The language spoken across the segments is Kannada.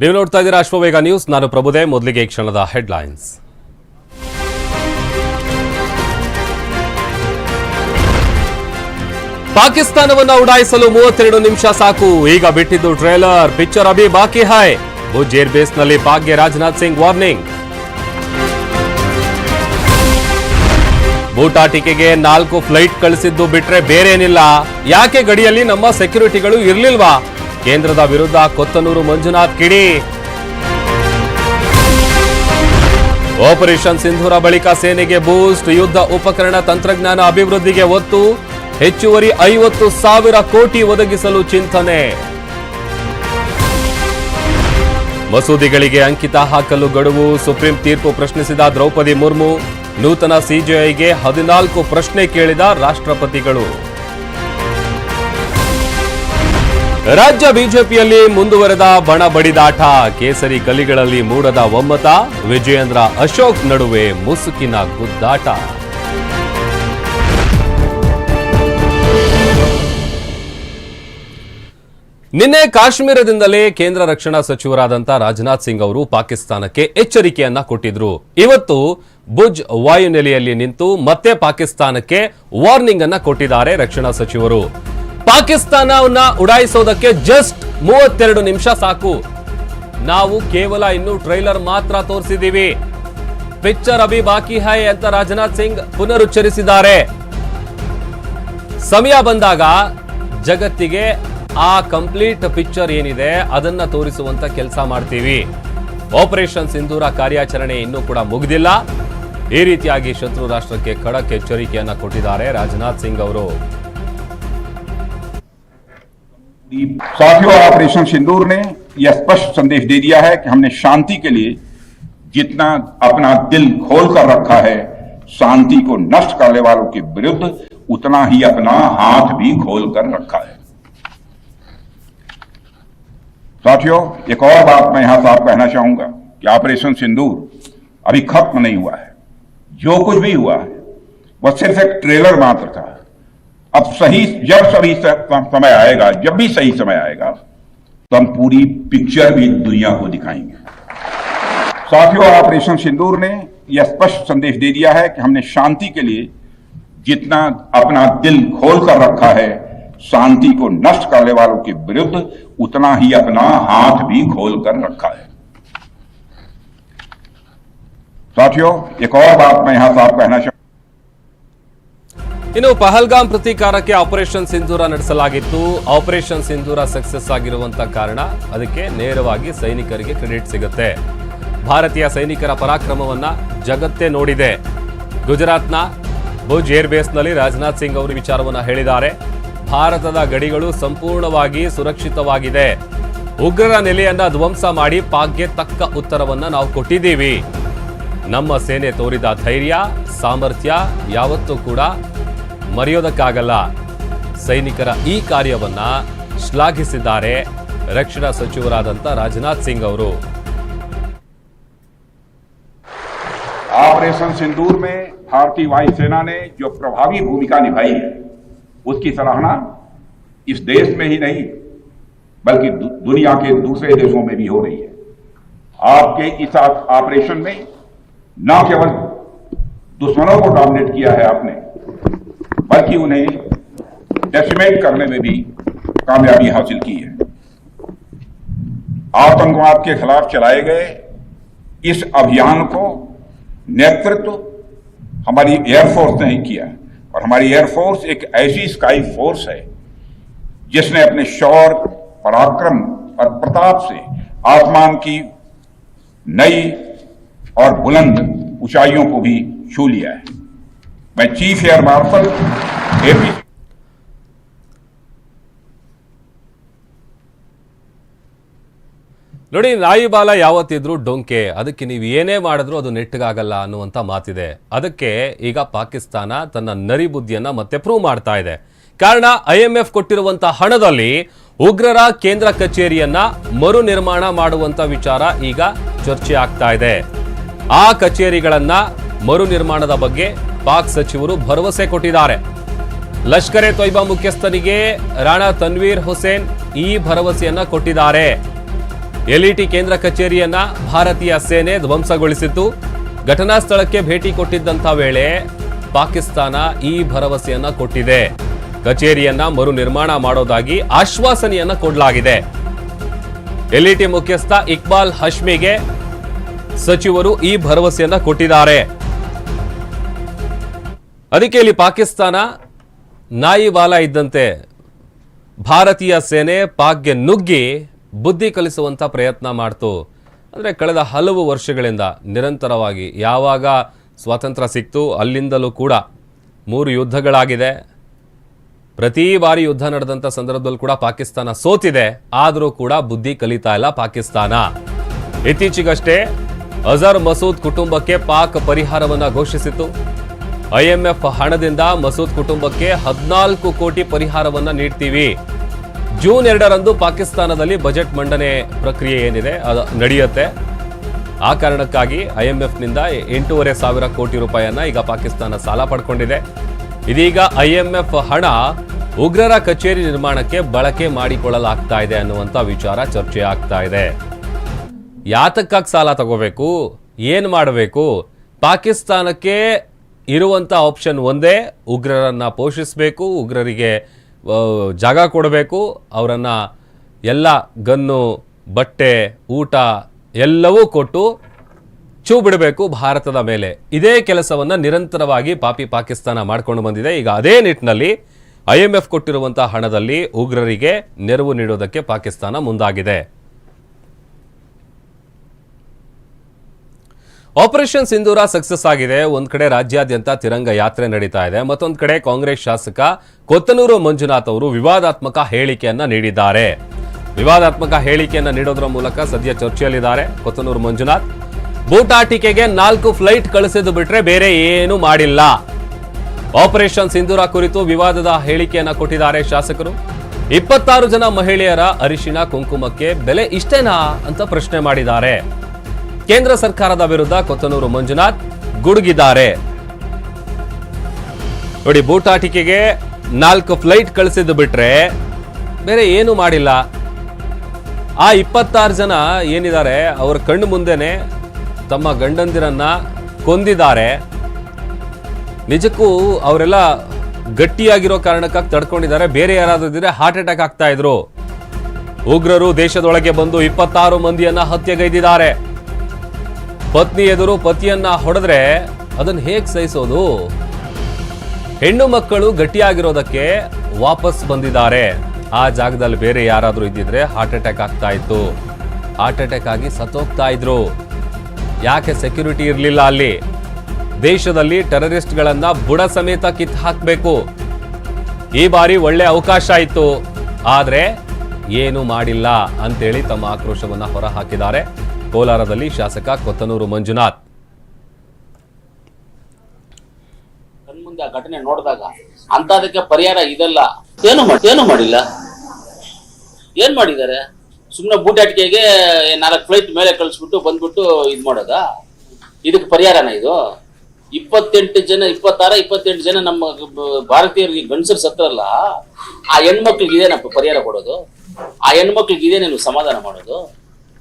ನೀವು ನೋಡ್ತಾ ಇದ್ದೀರಾ ಅಶ್ವವೇಗ ನ್ಯೂಸ್. ನಾನು ಪ್ರಭುದೇ, ಮೊದಲಿಗೆ ಕ್ಷಣದ ಹೆಡ್ಲೈನ್ಸ್. ಪಾಕಿಸ್ತಾನವನ್ನು ಉಡಾಯಿಸಲು ಮೂವತ್ತೆರಡು ನಿಮಿಷ ಸಾಕು. ಈಗ ಬಿಟ್ಟಿದ್ದು ಟ್ರೇಲರ್. ಪಿಕ್ಚರ್ ಅಭಿ ಬಾಕಿ ಹಾಯ್ ಭುಜ್ ಏರ್ ಬೇಸ್ನಲ್ಲಿ ಪಾಕ್ಗೆ ರಾಜನಾಥ್ ಸಿಂಗ್ ವಾರ್ನಿಂಗ್. ಬೂಟಾಟಿಕೆಗೆ ನಾಲ್ಕು ಫ್ಲೈಟ್ ಕಳಿಸಿದ್ದು ಬಿಟ್ರೆ ಬೇರೇನಿಲ್ಲ. ಯಾಕೆ ಗಡಿಯಲ್ಲಿ ನಮ್ಮ ಸೆಕ್ಯೂರಿಟಿಗಳು ಇರ್ಲಿಲ್ವಾ? ಕೇಂದ್ರದ ವಿರುದ್ಧ ಕೊತ್ತನೂರು ಮಂಜುನಾಥ್ ಕಿಡಿ. ಆಪರೇಷನ್ ಸಿಂಧೂರ ಬಳಿಕ ಸೇನೆಗೆ ಬೂಸ್ಟ್ ಯುದ್ಧ ಉಪಕರಣ ತಂತ್ರಜ್ಞಾನ ಅಭಿವೃದ್ಧಿಗೆ ಒತ್ತು, ಹೆಚ್ಚುವರಿ ಐವತ್ತು ಸಾವಿರ ಕೋಟಿ ಒದಗಿಸಲು ಚಿಂತನೆ. ಮಸೂದಿಗಳಿಗೆ ಅಂಕಿತ ಹಾಕಲು ಗಡುವು, ಸುಪ್ರೀಂ ತೀರ್ಪು ಪ್ರಶ್ನಿಸಿದ ದ್ರೌಪದಿ ಮುರ್ಮು, ನೂತನ ಸಿಜೆಐಗೆ ಹದಿನಾಲ್ಕು ಪ್ರಶ್ನೆ ಕೇಳಿದ ರಾಷ್ಟ್ರಪತಿಗಳು. ರಾಜ್ಯ ಬಿಜೆಪಿಯಲ್ಲಿ ಮುಂದುವರೆದ ಬಣ ಬಡಿದಾಟ. ಕೇಸರಿ ಗಲಿಗಳಲ್ಲಿ ಮೂಡದ ಒಮ್ಮತ. ವಿಜಯೇಂದ್ರ ಅಶೋಕ್ ನಡುವೆ ಮುಸುಕಿನ ಗುದ್ದಾಟ. ನಿನ್ನೆ ಕಾಶ್ಮೀರದಿಂದಲೇ ಕೇಂದ್ರ ರಕ್ಷಣಾ ಸಚಿವರಾದಂಥ ರಾಜನಾಥ್ ಸಿಂಗ್ ಅವರು ಪಾಕಿಸ್ತಾನಕ್ಕೆ ಎಚ್ಚರಿಕೆಯನ್ನ ಕೊಟ್ಟಿದ್ರು. ಇವತ್ತು ಭುಜ್ ವಾಯುನೆಲೆಯಲ್ಲಿ ನಿಂತು ಮತ್ತೆ ಪಾಕಿಸ್ತಾನಕ್ಕೆ ವಾರ್ನಿಂಗ್ ಅನ್ನ ಕೊಟ್ಟಿದ್ದಾರೆ ರಕ್ಷಣಾ ಸಚಿವರು. ಪಾಕಿಸ್ತಾನವನ್ನ ಉಡಾಯಿಸೋದಕ್ಕೆ ಜಸ್ಟ್ ಮೂವತ್ತೆರಡು ನಿಮಿಷ ಸಾಕು. ನಾವು ಕೇವಲ ಇನ್ನು ಟ್ರೈಲರ್ ಮಾತ್ರ ತೋರಿಸಿದೀವಿ. ಪಿಕ್ಚರ್ ಅಭಿ ಬಾಕಿ ಹೈ ಅಂತ ರಾಜನಾಥ್ ಸಿಂಗ್ ಪುನರುಚ್ಚರಿಸಿದ್ದಾರೆ. ಸಮಯ ಬಂದಾಗ ಜಗತ್ತಿಗೆ ಆ ಕಂಪ್ಲೀಟ್ ಪಿಕ್ಚರ್ ಏನಿದೆ ಅದನ್ನ ತೋರಿಸುವಂತ ಕೆಲಸ ಮಾಡ್ತೀವಿ. ಆಪರೇಷನ್ ಸಿಂಧೂರ ಕಾರ್ಯಾಚರಣೆ ಇನ್ನೂ ಕೂಡ ಮುಗಿದಿಲ್ಲ. ಈ ರೀತಿಯಾಗಿ ಶತ್ರು ರಾಷ್ಟ್ರಕ್ಕೆ ಖಡಕ್ ಎಚ್ಚರಿಕೆಯನ್ನ ಕೊಟ್ಟಿದ್ದಾರೆ ರಾಜನಾಥ್ ಸಿಂಗ್ ಅವರು. साथियों, ऑपरेशन सिंदूर ने यह स्पष्ट संदेश दे दिया है कि हमने शांति के लिए जितना अपना दिल खोल कर रखा है, शांति को नष्ट करने वालों के विरुद्ध उतना ही अपना हाथ भी खोल कर रखा है। साथियों, एक और बात मैं यहाँ साफ़ कहना चाहूँगा कि ऑपरेशन सिंदूर अभी खत्म नहीं हुआ है। जो कुछ भी हुआ है, वह सिर्फ़ एक ट्रेलर मात्र था। अब सही, जब सही समय आएगा, जब भी सही समय आएगा तो हम पूरी पिक्चर भी दुनिया को दिखाएँगे। साथियों, ऑपरेशन सिंदूर ने यह स्पष्ट संदेश दे दिया है कि हमने शांति के लिए जितना अपना दिल खोल कर रखा है, शांति को नष्ट करने वालों के विरुद्ध उतना ही अपना हाथ भी खोल कर रखा है। साथियों, एक और बात मैं यहाँ साफ़ कहना चाहूँगा ಇನ್ನು ಪಹಲ್ಗಾಮ್ ಪ್ರತೀಕಾರಕ್ಕೆ ಆಪರೇಷನ್ ಸಿಂಧೂರ ನಡೆಸಲಾಗಿತ್ತು. ಆಪರೇಷನ್ ಸಿಂಧೂರ ಸಕ್ಸಸ್ ಆಗಿರುವಂತಹ ಕಾರಣ ಅದಕ್ಕೆ ನೇರವಾಗಿ ಸೈನಿಕರಿಗೆ ಕ್ರೆಡಿಟ್ ಸಿಗುತ್ತೆ. ಭಾರತೀಯ ಸೈನಿಕರ ಪರಾಕ್ರಮವನ್ನ ಜಗತ್ತೇ ನೋಡಿದೆ. ಗುಜರಾತ್ನ ಭುಜ್ ಏರ್ ಬೇಸ್ನಲ್ಲಿ ರಾಜನಾಥ್ ಸಿಂಗ್ ಅವರು ವಿಚಾರವನ್ನ ಹೇಳಿದ್ದಾರೆ. ಭಾರತದ ಗಡಿಗಳು ಸಂಪೂರ್ಣವಾಗಿ ಸುರಕ್ಷಿತವಾಗಿದೆ. ಉಗ್ರರ ನೆಲೆಯನ್ನ ಧ್ವಂಸ ಮಾಡಿ ಪಾಕ್ಗೆ ತಕ್ಕ ಉತ್ತರವನ್ನ ನಾವು ಕೊಟ್ಟಿದ್ದೀವಿ. ನಮ್ಮ ಸೇನೆ ತೋರಿದ ಧೈರ್ಯ, ಸಾಮರ್ಥ್ಯ ಯಾವತ್ತೂ ಕೂಡ ಮರೆಯೋದಕ್ಕಾಗಲ್ಲ ಸೈನಿಕರ ಈ ಕಾರ್ಯವನ್ನ ಶ್ಲಾಘಿಸಿದ್ದಾರೆ ರಕ್ಷಣಾ ಸಚಿವರಾದಂಥ ರಾಜನಾಥ್ ಸಿಂಗ್ ಅವರು ऑपरेशन सिंदूर में भारतीय वायुसेना ने जो प्रभावी भूमिका निभाई है उसकी सराहना इस देश में ही नहीं बल्कि दु- दुनिया के दूसरे देशों में भी हो रही है आपके इस आप- ऑपरेशन में न केवल दुश्मनों को डोमिनेट किया है आपने बल्कि उन्हें डेसिमेट करने में भी कामयाबी हासिल की है। आतंकवाद के खिलाफ चलाए गए इस अभियान को नेतृत्व हमारी एयरफोर्स ने ही किया और हमारी एयरफोर्स एक ऐसी स्काई फोर्स है जिसने अपने शौर पराक्रम और प्रताप से आसमान की नई और बुलंद ऊंचाइयों को भी छू लिया है। My Chief Air Marshal, AP. ನೋಡಿ ನಾಯಿ ಬಾಲ ಯಾವತ್ತಿದ್ರೂ ಡೊಂಕೆ ಅದಕ್ಕೆ ನೀವು ಏನೇ ಮಾಡಿದ್ರು ಅದು ನೆಟ್ಟಗಾಗಲ್ಲ ಅನ್ನುವಂಥ ಮಾತಿದೆ. ಅದಕ್ಕೆ ಈಗ ಪಾಕಿಸ್ತಾನ ತನ್ನ ನರಿಬುದ್ಧಿಯನ್ನು ಮತ್ತೆ ಪ್ರೂವ್ ಮಾಡ್ತಾ ಇದೆ. ಕಾರಣ ಐ ಎಂ ಎಫ್ ಕೊಟ್ಟಿರುವಂಥ ಹಣದಲ್ಲಿ ಉಗ್ರರ ಕೇಂದ್ರ ಕಚೇರಿಯನ್ನ ಮರು ನಿರ್ಮಾಣ ಮಾಡುವಂಥ ವಿಚಾರ ಈಗ ಚರ್ಚೆ ಆಗ್ತಾ ಇದೆ. ಆ ಕಚೇರಿಗಳನ್ನ ಮರು ನಿರ್ಮಾಣದ ಬಗ್ಗೆ ಪಾಕ್ ಸಚಿವರು ಭರವಸೆ ಕೊಟ್ಟಿದ್ದಾರೆ. ಲಷ್ಕರ್ ಎ ತೊಯ್ಬಾ ಮುಖ್ಯಸ್ಥನಿಗೆ ರಾಣಾ ತನ್ವೀರ್ ಹುಸೇನ್ ಈ ಭರವಸೆಯನ್ನ ಕೊಟ್ಟಿದ್ದಾರೆ. ಎಲ್ಇಟಿ ಕೇಂದ್ರ ಕಚೇರಿಯನ್ನ ಭಾರತೀಯ ಸೇನೆ ಧ್ವಂಸಗೊಳಿಸಿತ್ತು. ಘಟನಾ ಸ್ಥಳಕ್ಕೆ ಭೇಟಿ ಕೊಟ್ಟಿದ್ದಂಥ ವೇಳೆ ಪಾಕಿಸ್ತಾನ ಈ ಭರವಸೆಯನ್ನ ಕೊಟ್ಟಿದೆ. ಕಚೇರಿಯನ್ನ ಮರು ನಿರ್ಮಾಣ ಮಾಡೋದಾಗಿ ಆಶ್ವಾಸನೆಯನ್ನ ಕೊಡಲಾಗಿದೆ. ಎಲ್ಇಟಿ ಮುಖ್ಯಸ್ಥ ಇಕ್ಬಾಲ್ ಹಶ್ಮಿಗೆ ಸಚಿವರು ಈ ಭರವಸೆಯನ್ನ ಕೊಟ್ಟಿದ್ದಾರೆ. ಅದಕ್ಕೆ ಇಲ್ಲಿ ಪಾಕಿಸ್ತಾನ ನಾಯಿ ಬಾಲ ಇದ್ದಂತೆ ಭಾರತೀಯ ಸೇನೆ ಪಾಕ್ಗೆ ನುಗ್ಗಿ ಬುದ್ಧಿ ಕಲಿಸುವಂಥ ಪ್ರಯತ್ನ ಮಾಡ್ತು. ಅಂದರೆ ಕಳೆದ ಹಲವು ವರ್ಷಗಳಿಂದ ನಿರಂತರವಾಗಿ ಯಾವಾಗ ಸ್ವಾತಂತ್ರ್ಯ ಸಿಕ್ತು ಅಲ್ಲಿಂದಲೂ ಕೂಡ ಮೂರು ಯುದ್ಧಗಳಾಗಿದೆ. ಪ್ರತಿ ಬಾರಿ ಯುದ್ಧ ನಡೆದಂಥ ಸಂದರ್ಭದಲ್ಲೂ ಕೂಡ ಪಾಕಿಸ್ತಾನ ಸೋತಿದೆ. ಆದರೂ ಕೂಡ ಬುದ್ಧಿ ಕಲಿತಾ ಇಲ್ಲ ಪಾಕಿಸ್ತಾನ. ಇತ್ತೀಚೆಗಷ್ಟೇ ಅಜರ್ ಮಸೂದ್ ಕುಟುಂಬಕ್ಕೆ ಪಾಕ್ ಪರಿಹಾರವನ್ನು ಘೋಷಿಸಿತು ಐಎಂಎಫ್ ಹಣದಿಂದ ಮಸೂದ್ ಕುಟುಂಬಕ್ಕೆ ಹದಿನಾಲ್ಕು ಕೋಟಿ ಪರಿಹಾರವನ್ನ ನೀಡ್ತೀವಿ. ಜೂನ್ ಎರಡರಂದು ಪಾಕಿಸ್ತಾನದಲ್ಲಿ ಬಜೆಟ್ ಮಂಡನೆ ಪ್ರಕ್ರಿಯೆ ಏನಿದೆ, ಅದು ನಡೆಯುತ್ತೆ. ಆ ಕಾರಣಕ್ಕಾಗಿ ಐಎಂಎಫ್ನಿಂದ ಎಂಟೂವರೆ ಸಾವಿರ ಕೋಟಿ ರೂಪಾಯಿಯನ್ನ ಈಗ ಪಾಕಿಸ್ತಾನ ಸಾಲ ಪಡ್ಕೊಂಡಿದೆ. ಇದೀಗ ಐಎಂಎಫ್ ಹಣ ಉಗ್ರರ ಕಚೇರಿ ನಿರ್ಮಾಣಕ್ಕೆ ಬಳಕೆ ಮಾಡಿಕೊಳ್ಳಲಾಗ್ತಾ ಇದೆ ಅನ್ನುವಂಥ ವಿಚಾರ ಚರ್ಚೆ ಆಗ್ತಾ ಇದೆ. ಯಾತಕ್ಕಾಗಿ ಸಾಲ ತಗೋಬೇಕು? ಏನು ಮಾಡಬೇಕು? ಪಾಕಿಸ್ತಾನಕ್ಕೆ ಇರುವಂಥ ಆಪ್ಷನ್ ಒಂದೇ, ಉಗ್ರರನ್ನು ಪೋಷಿಸಬೇಕು, ಉಗ್ರರಿಗೆ ಜಾಗ ಕೊಡಬೇಕು, ಅವರನ್ನು ಎಲ್ಲ ಗನ್ನು, ಬಟ್ಟೆ, ಊಟ ಎಲ್ಲವೂ ಕೊಟ್ಟು ಚೂ ಬಿಡಬೇಕು ಭಾರತದ ಮೇಲೆ. ಇದೇ ಕೆಲಸವನ್ನು ನಿರಂತರವಾಗಿ ಪಾಪಿ ಪಾಕಿಸ್ತಾನ ಮಾಡ್ಕೊಂಡು ಬಂದಿದೆ. ಈಗ ಅದೇ ನಿಟ್ಟಿನಲ್ಲಿ ಐ ಎಂ ಎಫ್ ಕೊಟ್ಟಿರುವಂಥ ಹಣದಲ್ಲಿ ಉಗ್ರರಿಗೆ ನೆರವು ನೀಡೋದಕ್ಕೆ ಪಾಕಿಸ್ತಾನ ಮುಂದಾಗಿದೆ. ಆಪರೇಷನ್ ಸಿಂಧೂರ ಸಕ್ಸಸ್ ಆಗಿದೆ. ಒಂದ್ ಕಡೆ ರಾಜ್ಯಾದ್ಯಂತ ತಿರಂಗ ಯಾತ್ರೆ ನಡೀತಾ ಇದೆ. ಮತ್ತೊಂದ್ ಕಡೆ ಕಾಂಗ್ರೆಸ್ ಶಾಸಕ ಕೊತ್ತನೂರು ಮಂಜುನಾಥ್ ಅವರು ವಿವಾದಾತ್ಮಕ ಹೇಳಿಕೆಯನ್ನ ನೀಡಿದ್ದಾರೆ. ವಿವಾದಾತ್ಮಕ ಹೇಳಿಕೆಯನ್ನ ನೀಡೋದ್ರ ಮೂಲಕ ಸದ್ಯ ಚರ್ಚೆಯಲ್ಲಿದ್ದಾರೆ ಕೊತ್ತನೂರು ಮಂಜುನಾಥ್. ಬೂಟಾಟಿಕೆಗೆ ನಾಲ್ಕು ಫ್ಲೈಟ್ ಕಳಿಸಿದ್ದು ಬಿಟ್ರೆ ಬೇರೆ ಏನು ಮಾಡಿಲ್ಲ. ಆಪರೇಷನ್ ಸಿಂಧೂರ ಕುರಿತು ವಿವಾದದ ಹೇಳಿಕೆಯನ್ನ ಕೊಟ್ಟಿದ್ದಾರೆ ಶಾಸಕರು. ಇಪ್ಪತ್ತಾರು ಜನ ಮಹಿಳೆಯರ ಅರಿಶಿನ ಕುಂಕುಮಕ್ಕೆ ಬೆಲೆ ಇಷ್ಟೇನಾ ಅಂತ ಪ್ರಶ್ನೆ ಮಾಡಿದ್ದಾರೆ. ಕೇಂದ್ರ ಸರ್ಕಾರದ ವಿರುದ್ಧ ಕೊತ್ತನೂರು ಮಂಜುನಾಥ್ ಗುಡುಗಿದ್ದಾರೆ. ನೋಡಿ, ಬೂಟಾಟಿಕೆಗೆ ನಾಲ್ಕು ಫ್ಲೈಟ್ ಕಳಿಸಿದ್ದು ಬಿಟ್ರೆ ಬೇರೆ ಏನು ಮಾಡಿಲ್ಲ. ಆ ಇಪ್ಪತ್ತಾರು ಜನ ಏನಿದ್ದಾರೆ, ಅವರ ಕಣ್ಣು ಮುಂದೆನೆ ತಮ್ಮ ಗಂಡಂದಿರನ್ನ ಕೊಂದಿದ್ದಾರೆ. ನಿಜಕ್ಕೂ ಅವರೆಲ್ಲ ಗಟ್ಟಿಯಾಗಿರೋ ಕಾರಣಕ್ಕಾಗಿ ತಡ್ಕೊಂಡಿದ್ದಾರೆ. ಬೇರೆ ಯಾರಾದ್ರೂ ಇದ್ರೆ ಹಾರ್ಟ್ ಅಟ್ಯಾಕ್ ಆಗ್ತಾ ಇದ್ರು. ಉಗ್ರರು ದೇಶದೊಳಗೆ ಬಂದು ಇಪ್ಪತ್ತಾರು ಮಂದಿಯನ್ನ ಹತ್ಯೆಗೈದಿದ್ದಾರೆ. ಪತ್ನಿ ಎದುರು ಪತಿಯನ್ನ ಹೊಡೆದ್ರೆ ಅದನ್ನ ಹೇಗ್ ಸಹಿಸೋದು? ಹೆಣ್ಣು ಮಕ್ಕಳು ಗಟ್ಟಿಯಾಗಿರೋದಕ್ಕೆ ವಾಪಸ್ ಬಂದಿದ್ದಾರೆ. ಆ ಜಾಗದಲ್ಲಿ ಬೇರೆ ಯಾರಾದರೂ ಇದ್ದಿದ್ರೆ ಹಾರ್ಟ್ ಅಟ್ಯಾಕ್ ಆಗ್ತಾ ಇತ್ತು. ಹಾರ್ಟ್ ಅಟ್ಯಾಕ್ ಆಗಿ ಸತ್ತೋಗ್ತಾ ಇದ್ರು. ಯಾಕೆ ಸೆಕ್ಯೂರಿಟಿ ಇರಲಿಲ್ಲ ಅಲ್ಲಿ? ದೇಶದಲ್ಲಿ ಟೆರರಿಸ್ಟ್ಗಳನ್ನ ಬುಡ ಸಮೇತ ಕಿತ್ತು ಹಾಕಬೇಕು. ಈ ಬಾರಿ ಒಳ್ಳೆ ಅವಕಾಶ ಇತ್ತು ಆದರೆ ಏನು ಮಾಡಿಲ್ಲ ಅಂತೇಳಿ ತಮ್ಮ ಆಕ್ರೋಶವನ್ನು ಹೊರಹಾಕಿದ್ದಾರೆ. ಕೋಲಾರದಲ್ಲಿ ಶಾಸಕ ಕೊತ್ತನೂರು ಮಂಜುನಾಥ್. ಕಣ್ಮುಂದೆ ಆ ಘಟನೆ ನೋಡಿದಾಗ ಅಂತದಕ್ಕೆ ಪರಿಹಾರ ಇದಲ್ಲ. ಏನು ಮಾಡಿ ಏನು ಮಾಡಿಲ್ಲ? ಏನ್ ಮಾಡಿದ್ದಾರೆ? ಸುಮ್ಮನೆ ಬೂಟಾಟಿಕೆಗೆ ನಾಲ್ಕು ಫ್ಲೈಟ್ ಮೇಲೆ ಕಳಿಸ್ಬಿಟ್ಟು ಬಂದ್ಬಿಟ್ಟು ಇದು ಮಾಡೋದ? ಇದಕ್ಕೆ ಪರಿಹಾರನ ಇದು? ಇಪ್ಪತ್ತೆಂಟು ಜನ, ಇಪ್ಪತ್ತಾರ, ಇಪ್ಪತ್ತೆಂಟು ಜನ ನಮ್ಮ ಭಾರತೀಯರಿಗೆ ಗಂಡಸರು ಸತ್ರಲ್ಲ ಆ ಹೆಣ್ಮಕ್ಳಿಗೆ ಇದೇನಪ್ಪ ಪರಿಹಾರ ಕೊಡೋದು? ಆ ಹೆಣ್ಮಕ್ಳಿಗೆ ಇದೇನೇನು ಸಮಾಧಾನ ಮಾಡೋದು?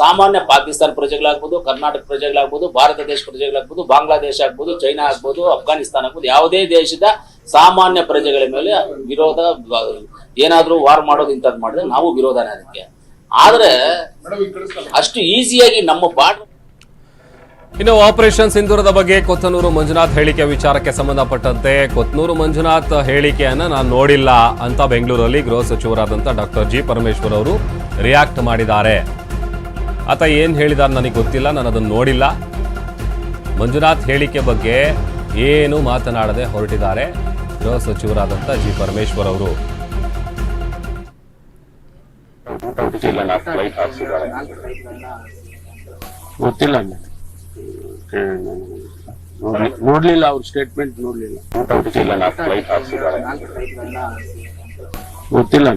ಸಾಮಾನ್ಯ ಪಾಕಿಸ್ತಾನ ಪ್ರಜೆಗಳಾಗ್ಬೋದು, ಕರ್ನಾಟಕ ಪ್ರಜೆಗಳಾಗ್ಬೋದು, ಭಾರತ ದೇಶ ಪ್ರಜೆಗಳಾಗ್ಬೋದು, ಬಾಂಗ್ಲಾದೇಶ ಆಗ್ಬೋದು, ಚೈನಾ ಆಗ್ಬೋದು, ಅಫ್ಘಾನಿಸ್ತಾನ ಆಗ್ಬೋದು, ಯಾವುದೇ ದೇಶದ ಸಾಮಾನ್ಯ ಪ್ರಜೆಗಳ ಮೇಲೆ ವಿರೋಧ ಏನಾದರೂ ವಾರ್ ಮಾಡೋದು ಇಂಥದ್ದು ಮಾಡಿದ್ರೆ ನಾವು ವಿರೋಧನೇ ಅದಕ್ಕೆ. ಆದರೆ ಅಷ್ಟು ಈಸಿಯಾಗಿ ನಮ್ಮ ಬಾರ್ಡರ್ ಇನ್ನು ಆಪರೇಷನ್ ಸಿಂಧೂರದ ಬಗ್ಗೆ ಕೊತ್ತನೂರು ಮಂಜುನಾಥ್ ಹೇಳಿಕೆ ವಿಚಾರಕ್ಕೆ ಸಂಬಂಧಪಟ್ಟಂತೆ ಕೊತ್ತನೂರು ಮಂಜುನಾಥ್ ಹೇಳಿಕೆಯನ್ನ ನಾನು ನೋಡಿಲ್ಲ ಅಂತ ಬೆಂಗಳೂರಲ್ಲಿ ಗೃಹ ಸಚಿವರಾದಂಥ ಡಾಕ್ಟರ್ ಜಿ ಪರಮೇಶ್ವರ್ ಅವರು ರಿಯಾಕ್ಟ್ ಮಾಡಿದ್ದಾರೆ. ಆತ ಏನು ಹೇಳಿದ ನನಗೆ ಗೊತ್ತಿಲ್ಲ, ನಾನು ಅದನ್ನು ನೋಡಿಲ್ಲ. ಮಂಜುನಾಥ್ ಹೇಳಿಕೆ ಬಗ್ಗೆ ಏನು ಮಾತನಾಡದೆ ಹೊರಟಿದ್ದಾರೆ ಗೃಹ ಸಚಿವರಾದಂಥ ಜಿ ಪರಮೇಶ್ವರ್ ಅವರು. ಗೊತ್ತಿಲ್ಲ ನೋಡ್ಲಿ- ನೋಡ್ಲಿಲ್ಲ ಅವ್ರ ಸ್ಟೇಟ್ಮೆಂಟ್ ನೋಡ್ಲಿಲ್ಲ. ಗೊತ್ತಿಲ್ಲ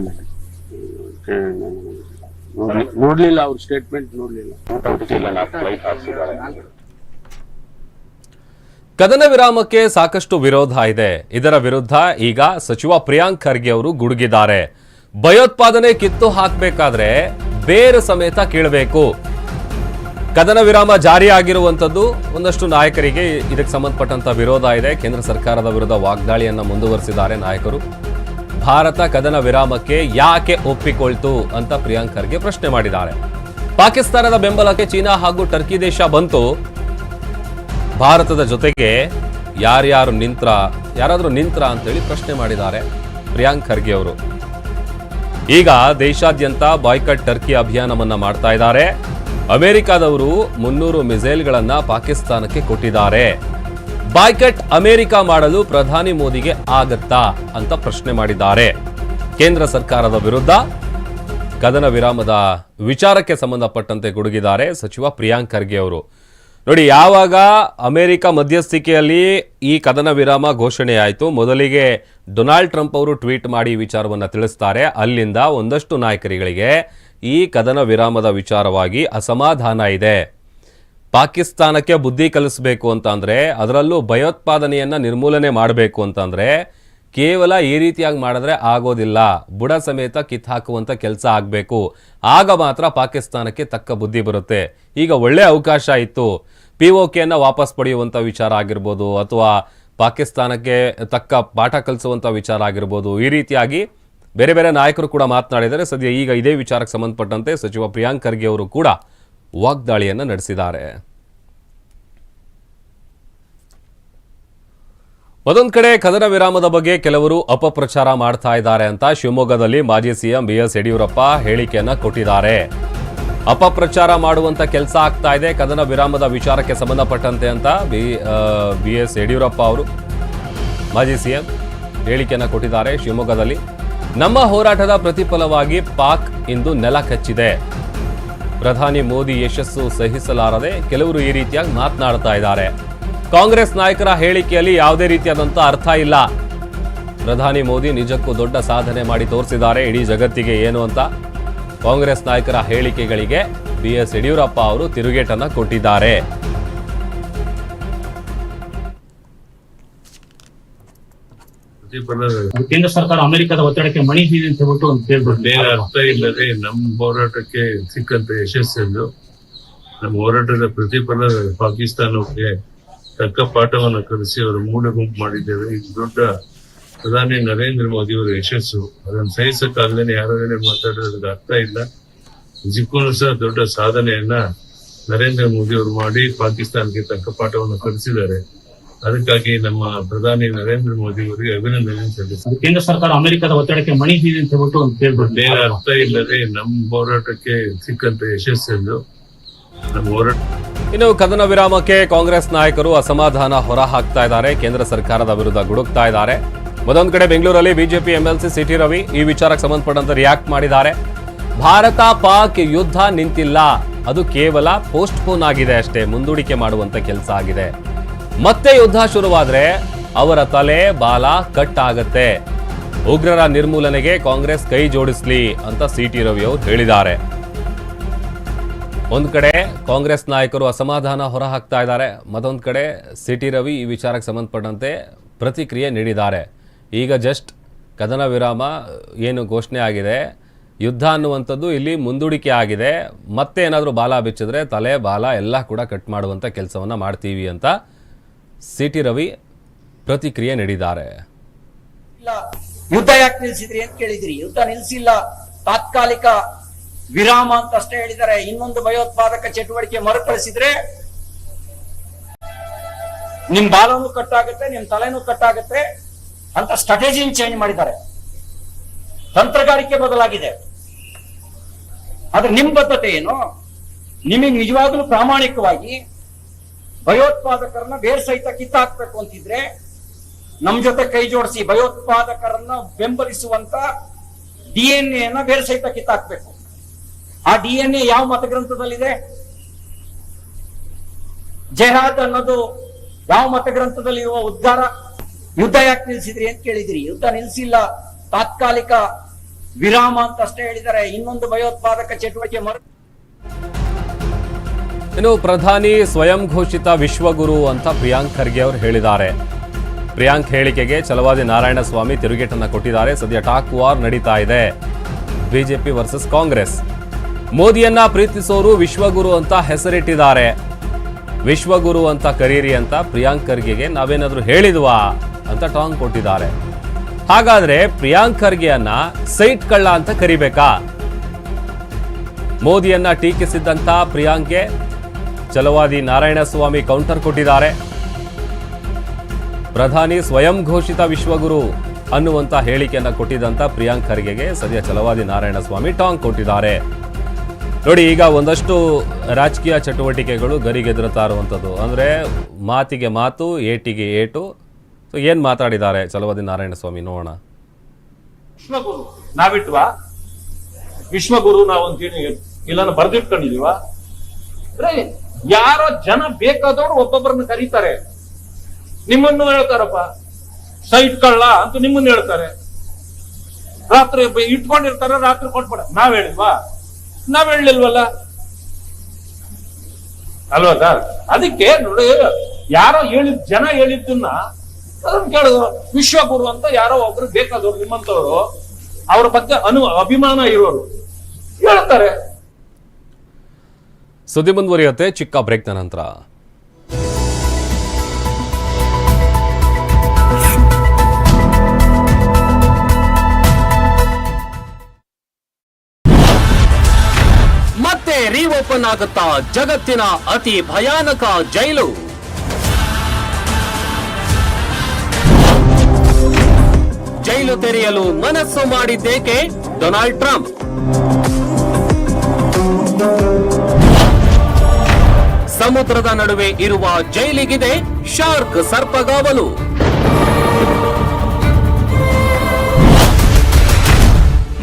ನೋಡ್ಲಿಲ್ಲ ಅವ್ರ ಸ್ಟೇಟ್ಮೆಂಟ್ ನೋಡ್ಲಿಲ್ಲ. ಕದನ ವಿರಾಮಕ್ಕೆ ಸಾಕಷ್ಟು ವಿರೋಧ ಇದೆ. ಇದರ ವಿರುದ್ಧ ಈಗ ಸಚಿವ ಪ್ರಿಯಾಂಕ್ ಖರ್ಗೆ ಅವರು ಗುಡುಗಿದ್ದಾರೆ. ಭಯೋತ್ಪಾದನೆ ಕಿತ್ತು ಹಾಕಬೇಕಾದ್ರೆ ಬೇರು ಸಮೇತ ಕೀಳಬೇಕು. ಕದನ ವಿರಾಮ ಜಾರಿಯಾಗಿರುವಂಥದ್ದು ಒಂದಷ್ಟು ನಾಯಕರಿಗೆ ಇದಕ್ಕೆ ಸಂಬಂಧಪಟ್ಟಂತ ವಿರೋಧ ಇದೆ. ಕೇಂದ್ರ ಸರ್ಕಾರದ ವಿರುದ್ಧ ವಾಗ್ದಾಳಿಯನ್ನು ಮುಂದುವರಿಸಿದ್ದಾರೆ ನಾಯಕರು. ಭಾರತ ಕದನ ವಿರಾಮಕ್ಕೆ ಯಾಕೆ ಒಪ್ಪಿಕೊಳ್ತು ಅಂತ ಪ್ರಿಯಾಂಕ್ ಖರ್ಗೆ ಪ್ರಶ್ನೆ ಮಾಡಿದ್ದಾರೆ. ಪಾಕಿಸ್ತಾನದ ಬೆಂಬಲಕ್ಕೆ ಚೀನಾ ಹಾಗೂ ಟರ್ಕಿ ದೇಶ ಬಂತು. ಭಾರತದ ಜೊತೆಗೆ ಯಾರ್ಯಾರು ನಿಂತ್ರ, ಯಾರಾದರೂ ನಿಂತ್ರ ಅಂತೇಳಿ ಪ್ರಶ್ನೆ ಮಾಡಿದ್ದಾರೆ ಪ್ರಿಯಾಂಕ್ ಖರ್ಗೆ ಅವರು. ಈಗ ದೇಶಾದ್ಯಂತ ಬಾಯ್ಕಟ್ ಟರ್ಕಿ ಅಭಿಯಾನವನ್ನ ಮಾಡ್ತಾ ಇದ್ದಾರೆ. ಅಮೆರಿಕಾದವರು ಮುನ್ನೂರು ಮಿಸೈಲ್ಗಳನ್ನ ಪಾಕಿಸ್ತಾನಕ್ಕೆ ಕೊಟ್ಟಿದ್ದಾರೆ. ಬಾಯ್ಕಟ್ ಅಮೆರಿಕ ಮಾಡಲು ಪ್ರಧಾನಿ ಮೋದಿಗೆ ಆಗತ್ತಾ ಅಂತ ಪ್ರಶ್ನೆ ಮಾಡಿದ್ದಾರೆ. ಕೇಂದ್ರ ಸರ್ಕಾರದ ವಿರುದ್ಧ ಕದನ ವಿರಾಮದ ವಿಚಾರಕ್ಕೆ ಸಂಬಂಧಪಟ್ಟಂತೆ ಗುಡುಗಿದ್ದಾರೆ ಸಚಿವ ಪ್ರಿಯಾಂಕ್ ಖರ್ಗೆ ಅವರು. ನೋಡಿ, ಯಾವಾಗ ಅಮೆರಿಕ ಮಧ್ಯಸ್ಥಿಕೆಯಲ್ಲಿ ಈ ಕದನ ವಿರಾಮ ಘೋಷಣೆಯಾಯಿತು ಮೊದಲಿಗೆ ಡೊನಾಲ್ಡ್ ಟ್ರಂಪ್ ಅವರು ಟ್ವೀಟ್ ಮಾಡಿ ಈ ವಿಚಾರವನ್ನು ತಿಳಿಸ್ತಾರೆ. ಅಲ್ಲಿಂದ ಒಂದಷ್ಟು ನಾಯಕರಿಗಳಿಗೆ ಈ ಕದನ ವಿರಾಮದ ವಿಚಾರವಾಗಿ ಅಸಮಾಧಾನ ಇದೆ. ಪಾಕಿಸ್ತಾನಕ್ಕೆ ಬುದ್ಧಿ ಕಲಿಸಬೇಕು ಅಂತ ಅಂದ್ರೆ ಅದರಲ್ಲೂ ಭಯೋತ್ಪಾದನೆಯನ್ನು ನಿರ್ಮೂಲನೆ ಮಾಡಬೇಕು ಅಂತಂದರೆ ಕೇವಲ ಈ ರೀತಿಯಾಗಿ ಮಾಡಿದ್ರೆ ಆಗೋದಿಲ್ಲ. ಬುಡ ಸಮೇತ ಕಿತ್ ಹಾಕುವಂತ ಕೆಲಸ ಆಗಬೇಕು. ಆಗ ಮಾತ್ರ ಪಾಕಿಸ್ತಾನಕ್ಕೆ ತಕ್ಕ ಬುದ್ಧಿ ಬರುತ್ತೆ. ಈಗ ಒಳ್ಳೆ ಅವಕಾಶ ಇತ್ತು. ಪಿ ಒ ಕೆಯನ್ನು ವಾಪಸ್ ಪಡೆಯುವಂಥ ವಿಚಾರ ಆಗಿರ್ಬೋದು ಅಥವಾ ಪಾಕಿಸ್ತಾನಕ್ಕೆ ತಕ್ಕ ಪಾಠ ಕಲಿಸುವಂಥ ವಿಚಾರ ಆಗಿರ್ಬೋದು. ಈ ರೀತಿಯಾಗಿ ಬೇರೆ ಬೇರೆ ನಾಯಕರು ಕೂಡ ಮಾತನಾಡಿದರೆ ಸದ್ಯ ಈಗ ಇದೇ ವಿಚಾರಕ್ಕೆ ಸಂಬಂಧಪಟ್ಟಂತೆ ಸಚಿವ ಪ್ರಿಯಾಂಕ್ ಖರ್ಗೆ ಅವರು ಕೂಡ ವಾಗ್ದಾಳಿಯನ್ನು ನಡೆಸಿದ್ದಾರೆ. ಮತ್ತೊಂದು ಕಡೆ ಕದನ ವಿರಾಮದ ಬಗ್ಗೆ ಕೆಲವರು ಅಪಪ್ರಚಾರ ಮಾಡ್ತಾ ಇದ್ದಾರೆ ಅಂತ ಶಿವಮೊಗ್ಗದಲ್ಲಿ ಮಾಜಿ ಸಿಎಂ ಬಿ ಎಸ್ ಯಡಿಯೂರಪ್ಪ ಹೇಳಿಕೆಯನ್ನು ಕೊಟ್ಟಿದ್ದಾರೆ. ಅಪಪ್ರಚಾರ ಮಾಡುವಂತ ಕೆಲಸ ಆಗ್ತಾ ಇದೆ. ಕದನ ವಿರಾಮದ ವಿಚಾರಕ್ಕೆ ಸಂಬಂಧಪಟ್ಟಂತೆ ಅಂತ ಬಿ ಬಿ ಎಸ್ ಯಡಿಯೂರಪ್ಪ ಅವರು ಮಾಜಿ ಸಿಎಂ ಹೇಳಿಕೆಯನ್ನ ಕೊಟ್ಟಿದ್ದಾರೆ ಶಿವಮೊಗ್ಗದಲ್ಲಿ. ನಮ್ಮ ಹೋರಾಟದ ಪ್ರತಿಫಲವಾಗಿ ಪಾಕ್ ಇಂದು ನೆಲ ಕಚ್ಚಿದೆ. ಪ್ರಧಾನಿ ಮೋದಿ ಯಶಸ್ಸು ಸಹಿಸಲಾರದೆ ಕೆಲವರು ಈ ರೀತಿಯಾಗಿ ಮಾತನಾಡ್ತಾ ಇದ್ದಾರೆ. ಕಾಂಗ್ರೆಸ್ ನಾಯಕರ ಹೇಳಿಕೆಯಲ್ಲಿ ಯಾವುದೇ ರೀತಿಯಾದಂಥ ಅರ್ಥ ಇಲ್ಲ. ಪ್ರಧಾನಿ ಮೋದಿ ನಿಜಕ್ಕೂ ದೊಡ್ಡ ಸಾಧನೆ ಮಾಡಿ ತೋರಿಸಿದ್ದಾರೆ. ಇಡೀ ಜಗತ್ತಿಗೆ ಏನು ಅಂತ. ಕಾಂಗ್ರೆಸ್ ನಾಯಕರ ಹೇಳಿಕೆಗಳಿಗೆ ಬಿ ಎಸ್ ಯಡಿಯೂರಪ್ಪ ಅವರು ತಿರುಗೇಟನ್ನು ಕೊಟ್ಟಿದ್ದಾರೆ. ಕೇಂದ್ರ ಸರ್ಕಾರ ಅಮೆರಿಕದ ಒತ್ತಡಕ್ಕೆ ಮಣಿದಿದೆ ಅಂತ ಹೇಳ್ಬಿಟ್ಟು ಒಂದು ಕೇಳ್ಬಿಟ್ಟು ಬೇರೆ ಅರ್ಥ ಇಲ್ಲದೆ ನಮ್ಮ ಹೋರಾಟಕ್ಕೆ ಸಿಕ್ಕಂತ ಯಶಸ್ಸನ್ನು ನಮ್ಮ ಹೋರಾಟದ ಪ್ರತಿಫಲ ಪಾಕಿಸ್ತಾನಕ್ಕೆ ತಕ್ಕ ಪಾಠವನ್ನು ಕಲಿಸಿ ಅವರು ಮೂಲೆ ಗುಂಪು ಮಾಡಿದ್ದೇವೆ. ಇದು ದೊಡ್ಡ ಪ್ರಧಾನಿ ನರೇಂದ್ರ ಮೋದಿ ಅವರ ಯಶಸ್ಸು. ಅದನ್ನು ಸಹಿಸಕ್ಕಾಗದೇ ಯಾರೇ ಮಾತಾಡೋದಕ್ಕೆ ಅರ್ಥ ಇಲ್ಲ. ನಿಜಕ್ಕೂ ಸಹ ದೊಡ್ಡ ಸಾಧನೆಯನ್ನ ನರೇಂದ್ರ ಮೋದಿ ಅವರು ಮಾಡಿ ಪಾಕಿಸ್ತಾನಕ್ಕೆ ತಕ್ಕ ಪಾಠವನ್ನು ಕಲಿಸಿದ್ದಾರೆ. ಅದಕ್ಕಾಗಿ ನಮ್ಮ ಪ್ರಧಾನಿ ನರೇಂದ್ರ ಮೋದಿ ಅವರಿಗೆ ಅಭಿನಂದನೆ ಸಲ್ಲಿಸಿದೆ ಕೇಂದ್ರ ಸರ್ಕಾರ ಅಮೆರಿಕದ ಒತ್ತಡಕ್ಕೆ ಮಣಿದಿದೆ ಅಂತ ಹೇಳ್ಬಿಟ್ಟು ಒಂದು ಕೇಳ್ಬಿಟ್ಟು ಬೇರೆ ಅರ್ಥ ಇಲ್ಲದೆ ನಮ್ಮ ಹೋರಾಟಕ್ಕೆ ಸಿಕ್ಕಂತ ಯಶಸ್ಸನ್ನು ನಮ್ಮ ಹೋರಾಟ ಇನ್ನು ಕದನ ವಿರಾಮಕ್ಕೆ ಕಾಂಗ್ರೆಸ್ ನಾಯಕರು ಅಸಮಾಧಾನ ಹೊರ ಹಾಕ್ತಾ ಇದ್ದಾರೆ. ಕೇಂದ್ರ ಸರ್ಕಾರದ ವಿರುದ್ಧ ಗುಡುಕ್ತಾ ಇದ್ದಾರೆ. ಮತ್ತೊಂದು ಕಡೆ ಬೆಂಗಳೂರಲ್ಲಿ ಬಿಜೆಪಿ ಎಂಎಲ್ಸಿ ಸಿಟಿ ರವಿ ಈ ವಿಚಾರಕ್ಕೆ ಸಂಬಂಧಪಟ್ಟಂತೆ ರಿಯಾಕ್ಟ್ ಮಾಡಿದ್ದಾರೆ. ಭಾರತ ಪಾಕ್ ಯುದ್ಧ ನಿಂತಿಲ್ಲ. ಅದು ಕೇವಲ ಪೋಸ್ಟ್ಪೋನ್ ಆಗಿದೆ ಅಷ್ಟೇ. ಮುಂದೂಡಿಕೆ ಮಾಡುವಂತ ಕೆಲಸ ಆಗಿದೆ. ಮತ್ತೆ ಯುದ್ಧ ಶುರುವಾದ್ರೆ ಅವರ ತಲೆ, ಬಾಲ ಕಟ್ ಆಗತ್ತೆ ಉಗ್ರರ ನಿರ್ಮೂಲನೆಗೆ ಕಾಂಗ್ರೆಸ್ ಕೈ ಜೋಡಿಸ್ಲಿ ಅಂತ ಸಿ ಟಿ ರವಿ ಅವರು ಹೇಳಿದ್ದಾರೆ. ಒಂದು ಕಡೆ ಕಾಂಗ್ರೆಸ್ ನಾಯಕರು ಅಸಮಾಧಾನ ಹೊರಹಾಕ್ತಾ ಇದ್ದಾರೆ. ಮತ್ತೊಂದು ಕಡೆ ಸಿ ಟಿ ರವಿ ಈ ವಿಚಾರಕ್ಕೆ ಸಂಬಂಧಪಟ್ಟಂತೆ ಪ್ರತಿಕ್ರಿಯೆ ನೀಡಿದ್ದಾರೆ. ಈಗ ಜಸ್ಟ್ ಕದನ ವಿರಾಮ ಏನು ಘೋಷಣೆ ಆಗಿದೆ. ಯುದ್ಧ ಅನ್ನುವಂಥದ್ದು ಇಲ್ಲಿ ಮುಂದೂಡಿಕೆ ಆಗಿದೆ. ಮತ್ತೆ ಏನಾದರೂ ಬಾಲ ಬಿಚ್ಚಿದ್ರೆ ತಲೆ, ಬಾಲ ಎಲ್ಲ ಕೂಡ ಕಟ್ ಮಾಡುವಂಥ ಕೆಲಸವನ್ನು ಮಾಡ್ತೀವಿ ಅಂತ ಸಿಟಿ ರವಿ ಪ್ರತಿಕ್ರಿಯೆ ನೀಡಿದ್ದಾರೆ. ಯುದ್ಧ ಯಾಕೆ ನಿಲ್ಸಿದ್ರಿ ಅಂತ ಕೇಳಿದ್ರಿ. ಯುದ್ಧ ನಿಲ್ಸಿಲ್ಲ. ತಾತ್ಕಾಲಿಕ ವಿರಾಮ ಅಂತ ಅಷ್ಟೇ ಹೇಳಿದ್ದಾರೆ. ಇನ್ನೊಂದು ಭಯೋತ್ಪಾದಕ ಚಟುವಟಿಕೆ ಮರುಕಳಿಸಿದ್ರೆ ನಿಮ್ ಬಾಲನು ಕಟ್ಟಾಗುತ್ತೆ, ನಿಮ್ ತಲೆನೂ ಕಟ್ಟಾಗುತ್ತೆ ಅಂತ ಸ್ಟ್ರಾಟಜಿನ ಚೇಂಜ್ ಮಾಡಿದ್ದಾರೆ. ತಂತ್ರಗಾರಿಕೆ ಬದಲಾಗಿದೆ. ಆದ್ರೆ ನಿಮ್ ಬದ್ಧತೆ ಏನು? ನಿಮಗೆ ನಿಜವಾಗ್ಲೂ ಪ್ರಾಮಾಣಿಕವಾಗಿ ಭಯೋತ್ಪಾದಕರನ್ನ ಬೇರ್ ಸಹಿತ ಕಿತ್ತಾಕ್ಬೇಕು ಅಂತಿದ್ರೆ ನಮ್ ಜೊತೆ ಕೈ ಜೋಡಿಸಿ ಭಯೋತ್ಪಾದಕರನ್ನ ಬೆಂಬಲಿಸುವಂತ ಡಿ ಎನ್ ಎನ ಬೇರ್ ಸಹಿತ ಕಿತ್ತಾಕ್ಬೇಕು. ಆ ಡಿ ಎನ್ ಎ ಯಾವ ಮತಗ್ರಂಥದಲ್ಲಿದೆ? ಜೆಹಾದ್ ಅನ್ನೋದು ಯಾವ ಮತಗ್ರಂಥದಲ್ಲಿ ಇರುವ ಉದ್ಗಾರ ಯುದ್ಧ ಯಾಕೆ ನಿಲ್ಸಿದ್ರಿ ಅಂತ ಕೇಳಿದ್ರಿ. ಯುದ್ಧ ನಿಲ್ಸಿಲ್ಲ. ತಾತ್ಕಾಲಿಕ ವಿರಾಮ ಅಂತ ಅಷ್ಟೇ ಹೇಳಿದ್ದಾರೆ. ಇನ್ನೊಂದು ಭಯೋತ್ಪಾದಕ ಚಟುವಟಿಕೆ ಮರು ಇನ್ನು ಪ್ರಧಾನಿ ಸ್ವಯಂ ಘೋಷಿತ ವಿಶ್ವಗುರು ಅಂತ ಪ್ರಿಯಾಂಕ್ ಖರ್ಗೆ ಅವರು ಹೇಳಿದ್ದಾರೆ. ಪ್ರಿಯಾಂಕ್ ಹೇಳಿಕೆಗೆ ಛಲವಾದಿ ನಾರಾಯಣಸ್ವಾಮಿ ತಿರುಗೇಟನ್ನು ಕೊಟ್ಟಿದ್ದಾರೆ. ಸದ್ಯ ಟಾಕ್ ವಾರ್ ನಡೀತಾ ಇದೆ. BJP versus Congress. ಮೋದಿಯನ್ನ ಪ್ರೀತಿಸೋರು ವಿಶ್ವಗುರು ಅಂತ ಹೆಸರಿಟ್ಟಿದ್ದಾರೆ. ವಿಶ್ವಗುರು ಅಂತ ಕರೀರಿ ಅಂತ ಪ್ರಿಯಾಂಕ್ ಖರ್ಗೆಗೆ ನಾವೇನಾದರೂ ಹೇಳಿದ್ವಾ ಅಂತ ಟಾಂಗ್ ಕೊಟ್ಟಿದ್ದಾರೆ. ಹಾಗಾದ್ರೆ ಪ್ರಿಯಾಂಕ್ ಖರ್ಗೆಯನ್ನ ಸೈಟ್ ಕಳ್ಳ ಅಂತ ಕರಿಬೇಕಾ? ಮೋದಿಯನ್ನ ಟೀಕಿಸಿದ್ದಂತ ಪ್ರಿಯಾಂಕ್ಗೆ ಛಲವಾದಿ ನಾರಾಯಣಸ್ವಾಮಿ ಕೌಂಟರ್ ಕೊಟ್ಟಿದ್ದಾರೆ. ಪ್ರಧಾನಿ ಸ್ವಯಂ ಘೋಷಿತ ವಿಶ್ವಗುರು ಅನ್ನುವಂತ ಹೇಳಿಕೆಯನ್ನ ಕೊಟ್ಟಿದ್ದಂತ ಪ್ರಿಯಾಂಕ್ ಖರ್ಗೆಗೆ ಸದ್ಯ ಛಲವಾದಿ ನಾರಾಯಣಸ್ವಾಮಿ ಟಾಂಗ್ ಕೊಟ್ಟಿದ್ದಾರೆ. ನೋಡಿ, ಈಗ ಒಂದಷ್ಟು ರಾಜಕೀಯ ಚಟುವಟಿಕೆಗಳು ಗರಿಗೆದರುತ್ತಾ ಇರುವಂಥದ್ದು ಅಂದರೆ ಮಾತಿಗೆ ಮಾತು, ಏಟಿಗೆ ಏಟು. ಸೊ ಏನ್ ಮಾತಾಡಿದ್ದಾರೆ ಛಲವಾದಿ ನಾರಾಯಣಸ್ವಾಮಿ? ನೋಡೋಣ. ವಿಶ್ವಗುರು, ನಾವಿಟ್ವಾ? ವಿಶ್ವಗುರು ನಾವು ಅಂತೇಳಿ ಇಲ್ಲ ಬರ್ದಿಟ್ಕೊಂಡಿದೀವ ಯಾರೋ ಜನ ಬೇಕಾದವ್ರು ಒಬ್ಬೊಬ್ಬರನ್ನ ಕರೀತಾರೆ. ನಿಮ್ಮನ್ನು ಹೇಳ್ತಾರಪ್ಪ. ಸೈಟ್ ಕಳ್ಳ ಅಂತ ನಿಮ್ಮನ್ನ ಹೇಳ್ತಾರೆ. ರಾತ್ರಿ ಇಟ್ಕೊಂಡಿರ್ತಾರೆ ರಾತ್ರಿ ಕೊಟ್ಬಿಡ. ನಾವ್ ಹೇಳಿಲ್ವಾ ನಾವ್ ಹೇಳಿಲ್ವಲ್ಲ ಅಲ್ವಾ ಸರ್? ಅದಕ್ಕೆ ನೋಡಿ, ಯಾರೋ ಹೇಳಿದ್ ಜನ ಹೇಳಿದ್ದನ್ನ ಅದನ್ನ ಕೇಳಿದ್ರು ವಿಶ್ವಗುರು ಅಂತ ಯಾರೋ ಒಬ್ರು ಬೇಕಾದವ್ರು ನಿಮ್ಮಂತವ್ರು, ಅವ್ರ ಬಗ್ಗೆ ಅನು, ಅಭಿಮಾನ ಇರೋರು. ಹೇಳ್ತಾರೆ. ಸುದ್ದಿ ಮುಂದುವರಿಯುತ್ತೆ. ಚಿಕ್ಕ ಬ್ರೇಕ್ನ ನಂತರ. ಮತ್ತೆ ರೀಓಪನ್ ಆಗುತ್ತಾ ಜಗತ್ತಿನ ಅತಿ ಭಯಾನಕ ಜೈಲು? ಜೈಲು ತೆರೆಯಲು ಮನಸ್ಸು ಮಾಡಿದ್ದೇಕೆ ಡೊನಾಲ್ಡ್ ಟ್ರಂಪ್? ಸಮುದ್ರದ ನಡುವೆ ಇರುವ ಜೈಲಿಗಿದೆ ಶಾರ್ಕ್ ಸರ್ಪಗಾವಲು.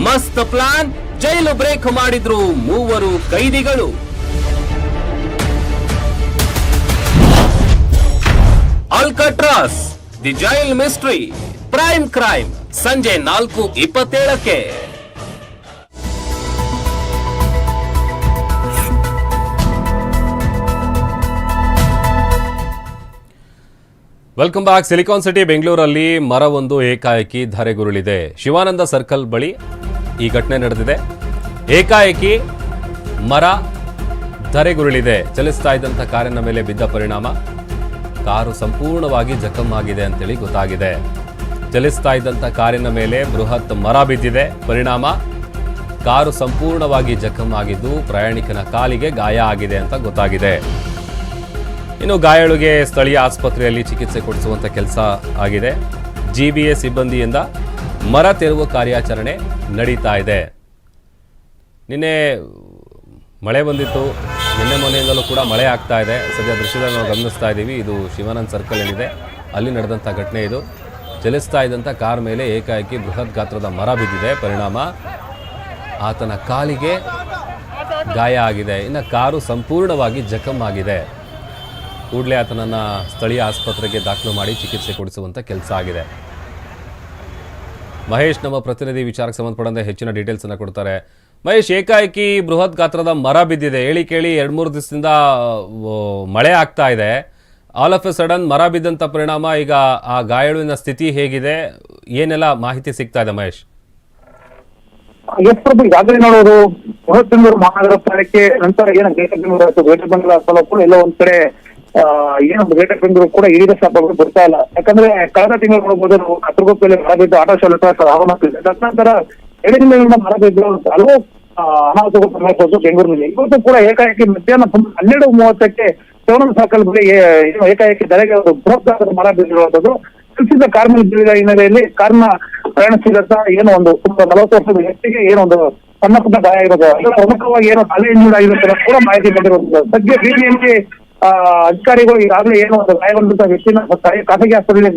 ಮಸ್ತ್ ಪ್ಲಾನ್, ಜೈಲು ಬ್ರೇಕ್ ಮಾಡಿದ್ರು ಮೂವರು ಕೈದಿಗಳು. Alcatraz, the jail mystery, prime crime, ಸಂಜೆ ನಾಲ್ಕು ಇಪ್ಪತ್ತೇಳಕ್ಕೆ. ವೆಲ್ಕಮ್ ಬ್ಯಾಕ್ ಸಿಲಿಕಾನ್ ಸಿಟಿ ಬೆಂಗಳೂರಲ್ಲಿ ಮರವೊಂದು ಏಕಾಏಕಿ ಧರೆಗುರುಳಿದೆ. ಶಿವಾನಂದ ಸರ್ಕಲ್ ಬಳಿ ಈ ಘಟನೆ ನಡೆದಿದೆ. ಏಕಾಏಕಿ ಮರ ಧರೆಗುರುಳಿದೆ. ಚಲಿಸ್ತಾ ಇದ್ದಂಥ ಕಾರಿನ ಮೇಲೆ ಬಿದ್ದ ಪರಿಣಾಮ. ಕಾರು ಸಂಪೂರ್ಣವಾಗಿ ಜಖಮ್ ಆಗಿದೆ ಅಂತೇಳಿ ಗೊತ್ತಾಗಿದೆ. ಚಲಿಸ್ತಾ ಇದ್ದಂಥ ಕಾರಿನ ಮೇಲೆ ಬೃಹತ್ ಮರ ಬಿದ್ದಿದೆ. ಪರಿಣಾಮ, ಕಾರು ಸಂಪೂರ್ಣವಾಗಿ ಜಖಮ್ ಆಗಿದ್ದು ಪ್ರಯಾಣಿಕನ ಕಾಲಿಗೆ ಗಾಯ ಆಗಿದೆ ಅಂತ ಗೊತ್ತಾಗಿದೆ. ಇನ್ನು ಗಾಯಾಳುಗೆ ಸ್ಥಳೀಯ ಆಸ್ಪತ್ರೆಯಲ್ಲಿ ಚಿಕಿತ್ಸೆ ಕೊಡಿಸುವಂತ ಕೆಲಸ ಆಗಿದೆ. ಜಿಬಿಎ ಸಿಬ್ಬಂದಿಯಿಂದ ಮರ ತೆರವು ಕಾರ್ಯಾಚರಣೆ ನಡೀತಾ ಇದೆ. ನಿನ್ನೆ ಮಳೆ ಬಂದಿತ್ತು. ನಿನ್ನೆ ಮೊನ್ನೆಯಿಂದಲೂ ಕೂಡ ಮಳೆ ಆಗ್ತಾ ಇದೆ. ಸದ್ಯ ದೃಶ್ಯದಲ್ಲಿ ನಾವು ಗಮನಿಸ್ತಾ ಇದ್ದೀವಿ. ಇದು ಶಿವಾನಂದ್ ಸರ್ಕಲ್ ಏನಿದೆ. ಅಲ್ಲಿ ನಡೆದಂಥ ಘಟನೆ ಇದು. ಚಲಿಸ್ತಾ ಇದ್ದಂಥ ಕಾರ್ ಮೇಲೆ ಏಕಾಏಕಿ ಬೃಹತ್ ಗಾತ್ರದ ಮರ ಬಿದ್ದಿದೆ. ಪರಿಣಾಮ ಆತನ ಕಾಲಿಗೆ ಗಾಯ ಆಗಿದೆ. ಇನ್ನು ಕಾರು ಸಂಪೂರ್ಣವಾಗಿ ಜಖಮ್ ಆಗಿದೆ. ಕೂಡಲೇ ಆತನನ್ನು ಸ್ಥಳೀಯ ಆಸ್ಪತ್ರೆಗೆ ದಾಖಲು ಮಾಡಿ ಚಿಕಿತ್ಸೆ ಕೊಡಿಸುವಂಥ ಕೆಲಸ ಆಗಿದೆ. ಮಹೇಶ್ ನಮ್ಮ ಪ್ರತಿನಿಧಿ ವಿಚಾರಕ್ಕೆ ಸಂಬಂಧಪಟ್ಟಂತೆ ಹೆಚ್ಚಿನ ಡೀಟೇಲ್ಸನ್ನು ಕೊಡ್ತಾರೆ. ಮಹೇಶ್, ಏಕಾಏಕಿ ಬೃಹತ್ ಗಾತ್ರದ ಮರ ಬಿದ್ದಿದೆ. ಹೇಳಿ ಕೇಳಿ, ಎರಡು ಮೂರು ದಿವಸದಿಂದ ಮಳೆ ಆಗ್ತಾ ಇದೆ. ಆಲ್ ಆಫ್ ಎ ಸಡನ್ ಮರ ಬಿದ್ದಂಥ ಪರಿಣಾಮ, ಈಗ ಆ ಗಾಯಾಳುವಿನ ಸ್ಥಿತಿ ಹೇಗಿದೆ? ಏನೆಲ್ಲ ಮಾಹಿತಿ ಸಿಗ್ತಾ ಇದೆ ಮಹೇಶ್? ಈಗಾಗಲೇ ನೋಡೋದು ಬೃಹತ್ ಬೆಂಗಳೂರು ಮಹಾನಗರ ಪಾಲಿಕೆ ನಂತರ ಏನು ಗ್ರೇಟರ್ ಬೆಂಗಳೂರು ಗ್ರೇಟರ್ ಬೆಂಗಳೂರು ಎಲ್ಲ ಒಂದ್ ಕಡೆ ಆ, ಏನೊಂದು ಗ್ರೇಟರ್ ಬೆಂಗಳೂರು ಕೂಡ ಸ್ಥಾಪಗಳು ಬರ್ತಾ ಇಲ್ಲ. ಯಾಕಂದ್ರೆ ಕಳೆದ ತಿಂಗಳು ನೋಡಬಹುದು ನಾವು ಕತ್ರಗೋಪಲ್ಲಿ ಮರ ಬಿದ್ದು ಆಟೋ ಚಾಲಕ ಆಗಮಿಸಿದೆ ತದನಂತರ ದಿನಗಳಿಂದ ಮರ ಬಿದ್ದು ಹಲವು ಅನಾಹುತಗಳು ಸಂಭವಿಸೋದು ಬೆಂಗಳೂರಿನಲ್ಲಿ. ಇವತ್ತು ಕೂಡ ಏಕಾಏಕಿ ಮಧ್ಯಾಹ್ನ ಹನ್ನೆರಡು ಮೂವತ್ತಕ್ಕೆ ಶಿವಾನಂದ ಸರ್ಕಲ್ ಬಳಿ ಏನು ಏಕಾಏಕಿ ಧರೆಗೆ ಒಂದು ಬೃಹತ್ ಮರ ಬಿದ್ದಿರುವಂತದ್ದು ಕೃಷಿಕ ಕಾರ್ಮಿಕ ಬೀಳಿದ ಹಿನ್ನೆಲೆಯಲ್ಲಿ ಕಾರ್ನ ಪ್ರಯಾಣಿಸಿದಂತ ಏನು ಒಂದು ಸುಮಾರು ನಲವತ್ತು ವರ್ಷದ ವ್ಯಕ್ತಿಗೆ ಏನೋ ಒಂದು ಸಣ್ಣ ಪುಟ್ಟ ಗಾಯ ಇರೋದು. ಪ್ರಮುಖವಾಗಿ ಏನೋ ತಲೆ ಇಂಜೂರ್ಡ್ ಕೂಡ ಮಾಹಿತಿ ಬಂದಿರುವಂತದ್ದು ಸದ್ಯ ಬಿಬಿಎಂಪಿ ಅಧಿಕಾರಿಗಳು ಈಗಾಗಲೇ ಏನೋ ಒಂದು ಗಾಯಗೊಂಡಂತ ವ್ಯಕ್ತಿನ ಖಾಸಗಿ ಆಸ್ಪತ್ರೆಗೆ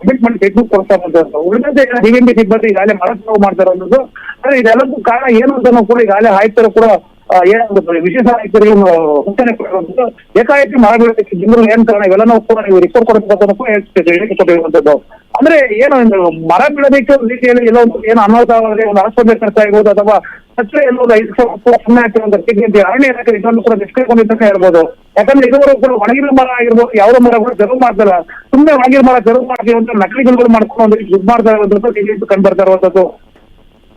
ಕಮಿಟ್ಮೆಂಟ್ ಮಾಡಿ ಕೊಡ್ತಾ ಇರುವಂತದ್ದು ಉಳಿದಂತೆ ಬಿಬಿಎಂಪಿ ಸಿಬ್ಬಂದಿ ಈಗಾಗಲೇ ಮರ ಸಾವು ಮಾಡ್ತಾ ಇರುವಂತದ್ದು ಆದ್ರೆ ಇದೆಲ್ಲದಕ್ಕೂ ಕಾರಣ ಏನು ಅಂತ ಕೂಡ ಈಗಾಗಲೇ ಆಯುಕ್ತರು ಕೂಡ ಆ, ಏನೋ ಒಂದು ವಿಶೇಷ ಆಯುಕ್ತರಿಗೆ ಸೂಚನೆ ಕೊಡುವಂಥದ್ದು ಏಕಾಏಕಿ ಮರ ಬೀಳೋದಕ್ಕೆ ಜನರು ಏನ್ ಕಾರಣ ಇವೆಲ್ಲನೂ ಕೂಡ ನೀವು ರಿಪೋರ್ಟ್ ಕೊಡಬೇಕು ಕೂಡ ಹೇಳಿಕೆ ಅಂದ್ರೆ ಏನು ಮರ ಬಿಡಬೇಕು ರೀತಿಯಲ್ಲಿ ಎಲ್ಲೋ ಒಂದು ಏನು ಅನಾಹುತವಾಗದೆ ಒಂದು ಆಸ್ಪತ್ರೆ ಖರ್ಚು ಆಗ್ಬೋದು ಅಥವಾ ಸಚಿವ ಎಲ್ಲೋ ಒಂದು ಐದು ಸಾವಿರ ಸುಮ್ಮನೆ ಆಗ್ತಿರುವಂತ ಸ್ಥಿತಿ ಅರಣ್ಯ ಇಲಾಖೆ ಇದನ್ನು ಕೂಡ ನಿಷ್ಕ್ರಿಯಗೊಂಡಿದ್ದಂತ ಹೇಳ್ಬೋದು. ಯಾಕಂದ್ರೆ ಇದುವರೆಗೂ ಕೂಡ ಒಣಗಿದ ಮರ ಆಗಿರ್ಬೋದು ಯಾವುದೋ ಕೂಡ ತೆರವು ಮಾಡ್ತಾರ ಸುಮ್ಮನೆ ಒಣಗಿದ ಮರ ತೆರವು ಮಾಡ್ತೀವಿ ಅಂತ ನಕಲಿ ಗಿಡಗಳು ಮಾಡ್ಕೊಂಡು ಒಂದು ಇದು ಮಾಡ್ತಾ ಇರುವಂತದ್ದು ಕಂಡು ಬರ್ತಾ ಇರುವಂತದ್ದು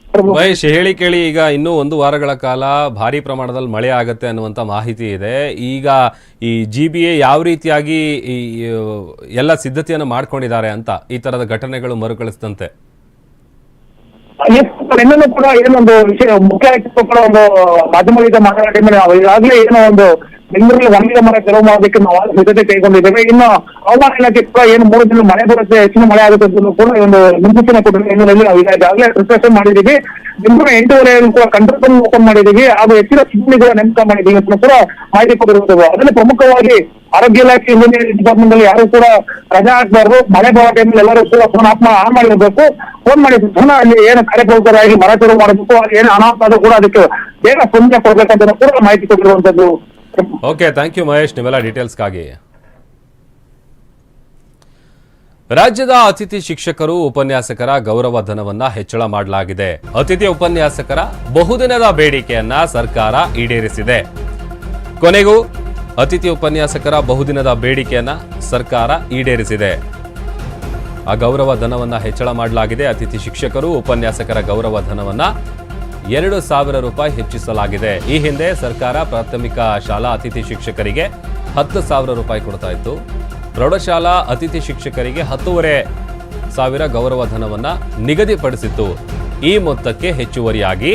ಮಹೇಶ್ ಹೇಳಿ ಕೇಳಿ ಈಗ ಇನ್ನೂ ಒಂದು ವಾರಗಳ ಕಾಲ ಭಾರಿ ಪ್ರಮಾಣದಲ್ಲಿ ಮಳೆ ಆಗತ್ತೆ ಅನ್ನುವಂಥ ಮಾಹಿತಿ ಇದೆ. ಈಗ ಈ ಜಿ ಬಿ ಎ ಯಾವ ರೀತಿಯಾಗಿ ಈ ಎಲ್ಲ ಸಿದ್ಧತೆಯನ್ನು ಮಾಡ್ಕೊಂಡಿದ್ದಾರೆ ಅಂತ ಈ ತರದ ಘಟನೆಗಳು ಮರುಕಳಿಸಿದಂತೆ? ಇನ್ನೊಂದು ಕೂಡ ಏನೊಂದು ವಿಷಯ ಮುಖ್ಯ ಕೂಡ ಒಂದು ಮಾಧ್ಯಮದಿಂದ ಮಾತನಾಡಿದ ಮೇಲೆ ಈಗಾಗಲೇ ಏನೋ ಒಂದು ಬೆಂಗಳೂರಲ್ಲಿ ಒಣಗಿದ ಮಳೆ ತೆರವು ಮಾಡೋದಕ್ಕೆ ನಾವು ಸಿದ್ಧತೆ ಕೈಗೊಂಡಿದ್ದೇವೆ ಇನ್ನು ಹವಾಮಾನ ಇಲಾಖೆ ಕೂಡ ಏನು ಮೂರು ದಿನ ಮಳೆ ಬರುತ್ತೆ, ಹೆಚ್ಚಿನ ಮಳೆ ಆಗುತ್ತೆ ಅಂತ ಕೂಡ ಒಂದು ಮುನ್ಸೂಚನೆ ಕೊಟ್ಟಿದೆ ಹಿನ್ನೆಲೆಯಲ್ಲಿ ನಾವು ಈಗಾಗಲೇ ಪ್ರಿಪರೇಷನ್ ಮಾಡಿದ್ದೀವಿ. ಬೆಂಗಳೂರು ಎಂಟೂವರೆ ಕೂಡ ಕಂಟ್ರೋಲ್ ರೂಮ್ ಓಪನ್ ಮಾಡಿದ್ದೀವಿ. ಹಾಗೂ ಹೆಚ್ಚಿನ ಸಿಬ್ಬಂದಿಗಳ ನೇಮಕ ಮಾಡಿದ್ದೀವಿ ಅಂತ ಕೂಡ ಮಾಹಿತಿ ಕೊಟ್ಟಿರುತ್ತೇವೆ ಅದರಲ್ಲಿ ಪ್ರಮುಖವಾಗಿ ಆರೋಗ್ಯ ಇಲಾಖೆ ಇಂಜಿನಿಯರಿಂಗ್ ಡಿಪಾರ್ಟ್ಮೆಂಟ್ ಅಲ್ಲಿ ಯಾರು ಕೂಡ ರಜಾ ಹಾಕಬಾರ್ದು. ಮಳೆ ಬರೋ ಟೈಮಲ್ಲಿ ಎಲ್ಲರೂ ಕೂಡ ಫೋನ್ ಆಫ್ ಆನ್ ಮಾಡಿರಬೇಕು. ಫೋನ್ ಮಾಡಿ ಪುನಃ ಅಲ್ಲಿ ಏನು ಕಾರ್ಯಪ್ರವೃತ್ತರಾಗಿ ಮರ ತೆರವು ಮಾಡಬೇಕು ಏನು ಅನಾಹುತ ಕೂಡ ಅದಕ್ಕೆ ಬೇಗ ಸ್ಪಂದನೆ ಕೊಡ್ಬೇಕಂತ ಕೂಡ ಮಾಹಿತಿ ಕೊಟ್ಟಿರುವಂತದ್ದು ಓಕೆ ಥ್ಯಾಂಕ್ ಯು ಮಹೇಶ್ ನಿಮ್ಮೆಲ್ಲ ಡೀಟೇಲ್ಸ್ಗಾಗಿ ರಾಜ್ಯದ ಅತಿಥಿ ಶಿಕ್ಷಕರು, ಉಪನ್ಯಾಸಕರ ಗೌರವ ಧನವನ್ನ ಹೆಚ್ಚಳ ಮಾಡಲಾಗಿದೆ. ಅತಿಥಿ ಉಪನ್ಯಾಸಕರ ಬಹುದಿನದ ಬೇಡಿಕೆಯನ್ನ ಸರ್ಕಾರ ಈಡೇರಿಸಿದೆ. ಕೊನೆಗೂ, ಅತಿಥಿ ಉಪನ್ಯಾಸಕರ ಬಹುದಿನದ ಬೇಡಿಕೆಯನ್ನ ಸರ್ಕಾರ ಈಡೇರಿಸಿದೆ. ಆ ಗೌರವ ಧನವನ್ನ ಹೆಚ್ಚಳ ಮಾಡಲಾಗಿದೆ. ಅತಿಥಿ ಶಿಕ್ಷಕರು, ಉಪನ್ಯಾಸಕರ ಗೌರವ ಧನವನ್ನ ಎರಡು ಸಾವಿರ ರೂಪಾಯಿ ಹೆಚ್ಚಿಸಲಾಗಿದೆ. ಈ ಹಿಂದೆ ಸರ್ಕಾರ ಪ್ರಾಥಮಿಕ ಶಾಲಾ ಅತಿಥಿ ಶಿಕ್ಷಕರಿಗೆ ಹತ್ತು ಸಾವಿರ ರೂಪಾಯಿ ಕೊಡ್ತಾ ಇತ್ತು ಪ್ರೌಢಶಾಲಾ ಅತಿಥಿ ಶಿಕ್ಷಕರಿಗೆ ಹತ್ತೂವರೆ ಸಾವಿರ ಗೌರವ ಧನವನ್ನ ನಿಗದಿಪಡಿಸಿತ್ತು. ಈ ಮೊತ್ತಕ್ಕೆ ಹೆಚ್ಚುವರಿಯಾಗಿ